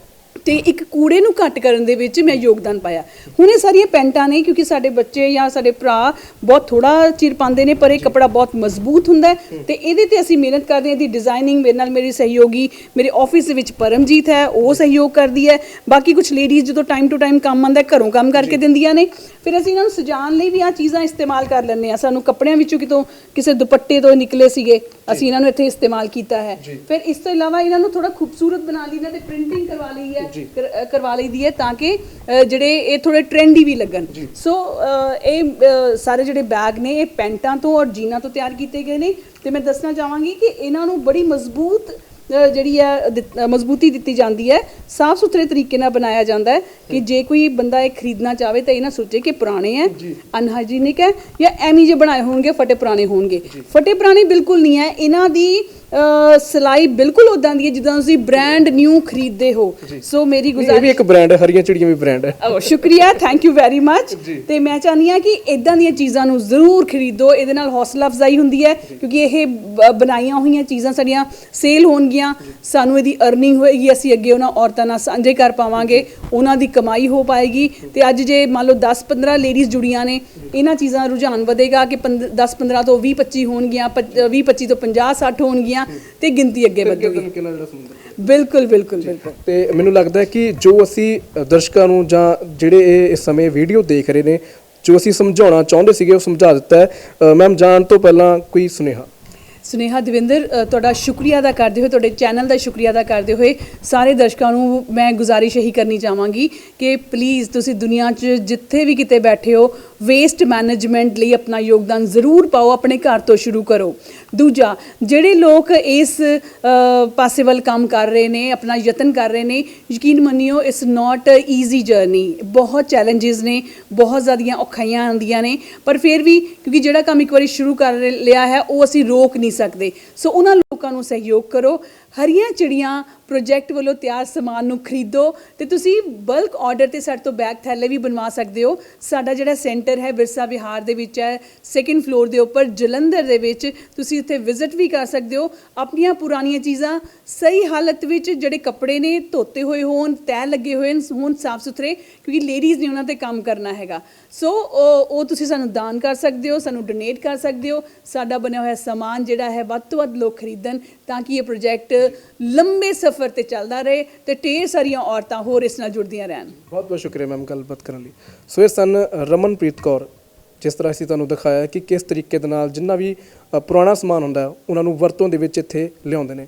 ਤੇ ਇੱਕ ਕੂੜੇ ਨੂੰ ਘੱਟ ਕਰਨ ਦੇ ਵਿੱਚ ਮੈਂ ਯੋਗਦਾਨ ਪਾਇਆ। ਹੁਣ ਇਹ ਸਾਰੀਆਂ ਪੈਂਟਾਂ ਨੇ ਕਿਉਂਕਿ ਸਾਡੇ ਬੱਚੇ ਜਾਂ ਸਾਡੇ ਭਰਾ ਬਹੁਤ ਥੋੜਾ ਚਿਰ ਪਾਉਂਦੇ ਨੇ ਪਰ ਇਹ ਕਪੜਾ ਬਹੁਤ ਮਜ਼ਬੂਤ ਹੁੰਦਾ ਹੈ। ਤੇ ਇਹਦੇ ਤੇ ਅਸੀਂ ਮਿਹਨਤ ਕਰਦੇ ਹਾਂ ਇਹਦੀ ਡਿਜ਼ਾਈਨਿੰਗ ਮੇਰੇ ਨਾਲ ਮੇਰੀ ਸਹਿਯੋਗੀ ਮੇਰੇ ਆਫਿਸ ਦੇ ਵਿੱਚ ਪਰਮਜੀਤ ਹੈ ਉਹ ਸਹਿਯੋਗ ਕਰਦੀ ਹੈ। ਬਾਕੀ ਕੁਝ ਲੇਡੀਜ਼ ਜਦੋਂ ਟਾਈਮ ਟੂ ਟਾਈਮ ਕੰਮ ਆਉਂਦਾ ਘਰੋਂ ਕੰਮ ਕਰਕੇ ਦਿੰਦੀਆਂ ਨੇ। ਫਿਰ ਅਸੀਂ ਇਹਨਾਂ ਨੂੰ ਸਜਾਉਣ ਲਈ ਵੀ ਆ ਚੀਜ਼ਾਂ ਇਸਤੇਮਾਲ ਕਰ ਲੈਂਦੇ ਆ ਸਾਨੂੰ ਕੱਪੜਿਆਂ ਵਿੱਚੋਂ ਕਿਤੋਂ ਕਿਸੇ ਦੁਪੱਟੇ ਤੋਂ ਨਿਕਲੇ ਸੀਗੇ। ਅਸੀਂ ਇਹਨਾਂ ਨੂੰ ਇੱਥੇ ਇਸਤੇਮਾਲ ਕੀਤਾ ਹੈ। ਫਿਰ ਇਸ ਤੋਂ ਇਲਾਵਾ ਇਹਨਾਂ ਨੂੰ ਥੋੜਾ ਖੂਬਸੂਰਤ ਬਣਾ ਲਈ ਇਹਨਾਂ ਤੇ ਪ੍ਰਿੰਟਿੰਗ ਕਰਵਾ ਲਈ ਹੈ ਕਰਵਾ ਲਈ ਦੀ ਹੈ ਤਾਂ ਕਿ ਜਿਹੜੇ ਇਹ ਥੋੜੇ ਟ੍ਰੈਂਡੀ ਵੀ ਲੱਗਣ। ਸੋ ਇਹ ਸਾਰੇ ਜਿਹੜੇ ਬੈਗ ਨੇ ਇਹ ਪੈਂਟਾਂ ਤੋਂ ਔਰ ਜੀਨਾਂ ਤੋਂ ਤਿਆਰ ਕੀਤੇ ਗਏ ਨੇ। ਤੇ ਮੈਂ ਦੱਸਣਾ ਚਾਹਾਂਗੀ ਕਿ ਇਹਨਾਂ ਨੂੰ ਬੜੀ ਮਜ਼ਬੂਤ ਜਿਹੜੀ ਹੈ ਮਜ਼ਬੂਤੀ ਦਿੱਤੀ ਜਾਂਦੀ ਹੈ ਸਾਫ਼ ਸੁਥਰੇ ਤਰੀਕੇ ਨਾਲ ਬਣਾਇਆ ਜਾਂਦਾ ਹੈ ਕਿ ਜੇ ਕੋਈ ਬੰਦਾ ਇਹ ਖਰੀਦਣਾ ਚਾਹਵੇ ਤਾਂ ਇਹ ਨਾ ਸੋਚੇ ਕਿ ਪੁਰਾਣੇ ਹੈ ਅਨਹਾਈਜੀਨਿਕ ਹੈ ਜਾਂ ਐਵੇਂ ਜੇ ਬਣਾਏ ਹੋਣਗੇ ਫਟੇ ਪੁਰਾਣੇ ਹੋਣਗੇ। ਫਟੇ ਪੁਰਾਣੇ ਬਿਲਕੁਲ ਨਹੀਂ ਹੈ। ਇਹਨਾਂ ਦੀ ਸਿਲਾਈ ਬਿਲਕੁਲ ਉਦਾਂ ਦੀ ਹੈ ਜਿੱਦਾਂ ਤੁਸੀਂ ਬ੍ਰਾਂਡ ਨਿਊ ਖਰੀਦਦੇ ਹੋ। ਸੋ ਮੇਰੀ ਇਹ ਵੀ ਗੁਜ਼ਾਰਿਸ਼ ਇੱਕ ਬ੍ਰਾਂਡ ਹੈ ਹਰੀਆਂ ਚਿੜੀਆਂ ਵੀ ਬ੍ਰਾਂਡ ਹੈ। ਓ ਸ਼ੁਕਰੀਆ ਥੈਂਕ ਯੂ ਵੈਰੀ ਮੱਚ ਤੇ ਮੈਂ ਚਾਹਨੀ ਆ ਕਿ ਇਦਾਂ ਦੀਆਂ ਚੀਜ਼ਾਂ ਨੂੰ ਜ਼ਰੂਰ ਖਰੀਦੋ ਇਹਦੇ ਨਾਲ ਹੌਸਲਾ ਅਫਜ਼ਾਈ ਹੁੰਦੀ ਹੈ ਕਿਉਂਕਿ ਇਹ ਬ- ਬਣਾਈਆਂ ਹੋਈਆਂ ਚੀਜ਼ਾਂ ਸਾਡੀਆਂ ਸੇਲ ਹੋਣਗੀਆਂ। ਸਾਨੂੰ ਇਹਦੀ ਅਰਨਿੰਗ ਹੋਏਗੀ ਅਸੀਂ ਅੱਗੇ ਉਹਨਾਂ ਔਰਤਾਂ ਨਾਲ ਸਾਂਝੇ ਕਰ ਪਾਵਾਂਗੇ ਉਹਨਾਂ ਦੀ ਕਮਾਈ ਹੋ ਪਾਏਗੀ। ਤੇ ਅੱਜ ਜੇ ਮੰਨ ਲਓ 10-15 ਲੇਡੀਜ਼ ਜੁੜੀਆਂ ਨੇ ਇਹਨਾਂ ਚੀਜ਼ਾਂ ਦਾ ਰੁਝਾਨ ਵਧੇਗਾ ਕਿ 10-15 ਤੋਂ 20-25 ਹੋਣਗੀਆਂ 20-25 ਤੋਂ 50-60 ਹੋਣਗੀਆਂ। ਤੇ ਗਿਣਤੀ ਅੱਗੇ ਵਧੇਗੀ। ਬਿਲਕੁਲ ਬਿਲਕੁਲ ਬਿਲਕੁਲ। ਤੇ ਮੈਨੂੰ ਲੱਗਦਾ ਹੈ ਕਿ ਜੋ ਅਸੀਂ ਦਰਸ਼ਕਾਂ ਨੂੰ ਜਾਂ ਜਿਹੜੇ ਇਹ ਇਸ ਸਮੇਂ ਵੀਡੀਓ ਦੇਖ ਰਹੇ ਨੇ ਜੋ ਅਸੀਂ ਸਮਝਾਉਣਾ ਚਾਹੁੰਦੇ ਸੀਗੇ ਉਹ ਸਮਝਾ ਦਿੱਤਾ ਹੈ। ਮੈਮ ਜਾਣ ਤੋਂ ਪਹਿਲਾਂ ਕੋਈ ਸੁਨੇਹਾ? ਸੁਨੇਹਾ ਦਵਿੰਦਰ ਤੁਹਾਡਾ ਸ਼ੁਕਰੀਆ ਅਦਾ ਕਰਦੇ ਹੋਏ ਤੁਹਾਡੇ ਚੈਨਲ ਦਾ ਸ਼ੁਕਰੀਆ ਅਦਾ ਕਰਦੇ ਹੋਏ ਸਾਰੇ ਦਰਸ਼ਕਾਂ ਨੂੰ ਮੈਂ ਗੁਜ਼ਾਰਿਸ਼ ਇਹੀ ਕਰਨੀ ਚਾਹਾਂਗੀ ਕਿ ਪਲੀਜ਼ ਤੁਸੀਂ ਦੁਨੀਆ 'ਚ ਜਿੱਥੇ ਵੀ ਕਿਤੇ ਬੈਠੇ ਹੋ ਵੇਸਟ ਮੈਨੇਜਮੈਂਟ ਲਈ ਆਪਣਾ ਯੋਗਦਾਨ ਜ਼ਰੂਰ ਪਾਓ, ਆਪਣੇ ਘਰ ਤੋਂ ਸ਼ੁਰੂ ਕਰੋ। ਦੂਜਾ, ਜਿਹੜੇ ਲੋਕ ਇਸ ਪਾਸੇ ਵੱਲ ਕੰਮ ਕਰ ਰਹੇ ਨੇ, ਆਪਣਾ ਯਤਨ ਕਰ ਰਹੇ ਨੇ, ਯਕੀਨ ਮੰਨਿਓ it's not a easy journey ਬਹੁਤ ਚੈਲੰਜਸ ਨੇ, ਬਹੁਤ ਜ਼ਿਆਦੀਆਂ ਔਖਾਈਆਂ ਆਉਂਦੀਆਂ ਨੇ, ਪਰ ਫਿਰ ਵੀ ਕਿਉਂਕਿ ਜਿਹੜਾ ਕੰਮ ਇੱਕ ਵਾਰੀ ਸ਼ੁਰੂ ਕਰ ਲਿਆ ਹੈ, ਉਹ ਅਸੀਂ ਰੋਕ ਨਹੀਂ ਸਕਦੇ। ਸੋ ਉਹਨਾਂ ਲੋਕਾਂ ਨੂੰ ਸਹਿਯੋਗ ਕਰੋ, ਹਰੀਆਂ ਚਿੜੀਆਂ ਪ੍ਰੋਜੈਕਟ ਵੱਲੋਂ ਤਿਆਰ ਸਮਾਨ ਨੂੰ ਖਰੀਦੋ ਤੇ ਤੁਸੀਂ ਬਲਕ ਆਰਡਰ ਤੇ ਸਾਡੇ ਤੋਂ ਬੈਗ ਥੈਲੇ ਵੀ ਬਣਵਾ ਸਕਦੇ ਹੋ। ਸਾਡਾ ਜਿਹੜਾ ਸੈਂਟਰ ਹੈ, ਵਿਰਸਾ ਵਿਹਾਰ ਦੇ ਵਿੱਚ ਹੈ। ਸੈਕਿੰਡ ਫਲੋਰ ਦੇ ਉੱਪਰ ਜਲੰਧਰ ਦੇ ਵਿੱਚ ਤੁਸੀਂ ਉੱਥੇ ਵਿਜ਼ਿਟ ਵੀ ਕਰ ਸਕਦੇ ਹੋ। ਆਪਣੀਆਂ ਪੁਰਾਣੀਆਂ ਚੀਜ਼ਾਂ ਸਹੀ ਹਾਲਤ ਵਿੱਚ ਜਿਹੜੇ ਕੱਪੜੇ ਨੇ, ਧੋਤੇ ਹੋਏ ਹੋਣ, ਤੈਅ ਲੱਗੇ ਹੋਏ ਹੋਣ ਸਾਫ਼ ਸੁਥਰੇ, ਕਿਉਂਕਿ ਲੇਡੀਜ਼ ਨੇ ਉਹਨਾਂ ਤੇ ਕੰਮ ਕਰਨਾ ਹੈਗਾ। ਸੋ ਉਹ ਤੁਸੀਂ ਸਾਨੂੰ ਦਾਨ ਕਰ ਸਕਦੇ ਹੋ, ਸਾਨੂੰ ਡੋਨੇਟ ਕਰ ਸਕਦੇ ਹੋ। ਸਾਡਾ ਬਣਿਆ ਹੋਇਆ ਸਮਾਨ ਜਿਹੜਾ ਹੈ, ਵੱਧ ਤੋਂ ਵੱਧ ਲੋਕ ਖਰੀਦਣ ਤਾਂ ਕਿ ਇਹ ਪ੍ਰੋਜੈਕਟ ਲੰਬੇ ਸਫ਼ਰ ਤੇ ਚੱਲਦਾ ਰਹੇ ਤੇ ਢੇਰ ਸਾਰੀਆਂ ਔਰਤਾਂ ਹੋਰ ਇਸ ਨਾਲ ਜੁੜਦੀਆਂ ਰਹਿਣ। ਬਹੁਤ ਬਹੁਤ ਸ਼ੁਕਰੀਆ ਮੈਮ ਗੱਲਬਾਤ ਕਰਨ ਲਈ। ਸੋ ਇਹ ਸਨ, ਰਮਨਪ੍ਰੀਤ ਕੌਰ, ਜਿਸ ਤਰ੍ਹਾਂ ਅਸੀਂ ਤੁਹਾਨੂੰ ਦਿਖਾਇਆ ਕਿ ਕਿਸ ਤਰੀਕੇ ਦੇ ਨਾਲ ਜਿੰਨਾ ਵੀ ਪੁਰਾਣਾ ਸਮਾਨ ਹੁੰਦਾ ਉਹਨਾਂ ਨੂੰ ਵਰਤੋਂ ਦੇ ਵਿੱਚ ਇੱਥੇ ਲਿਆਉਂਦੇ ਨੇ।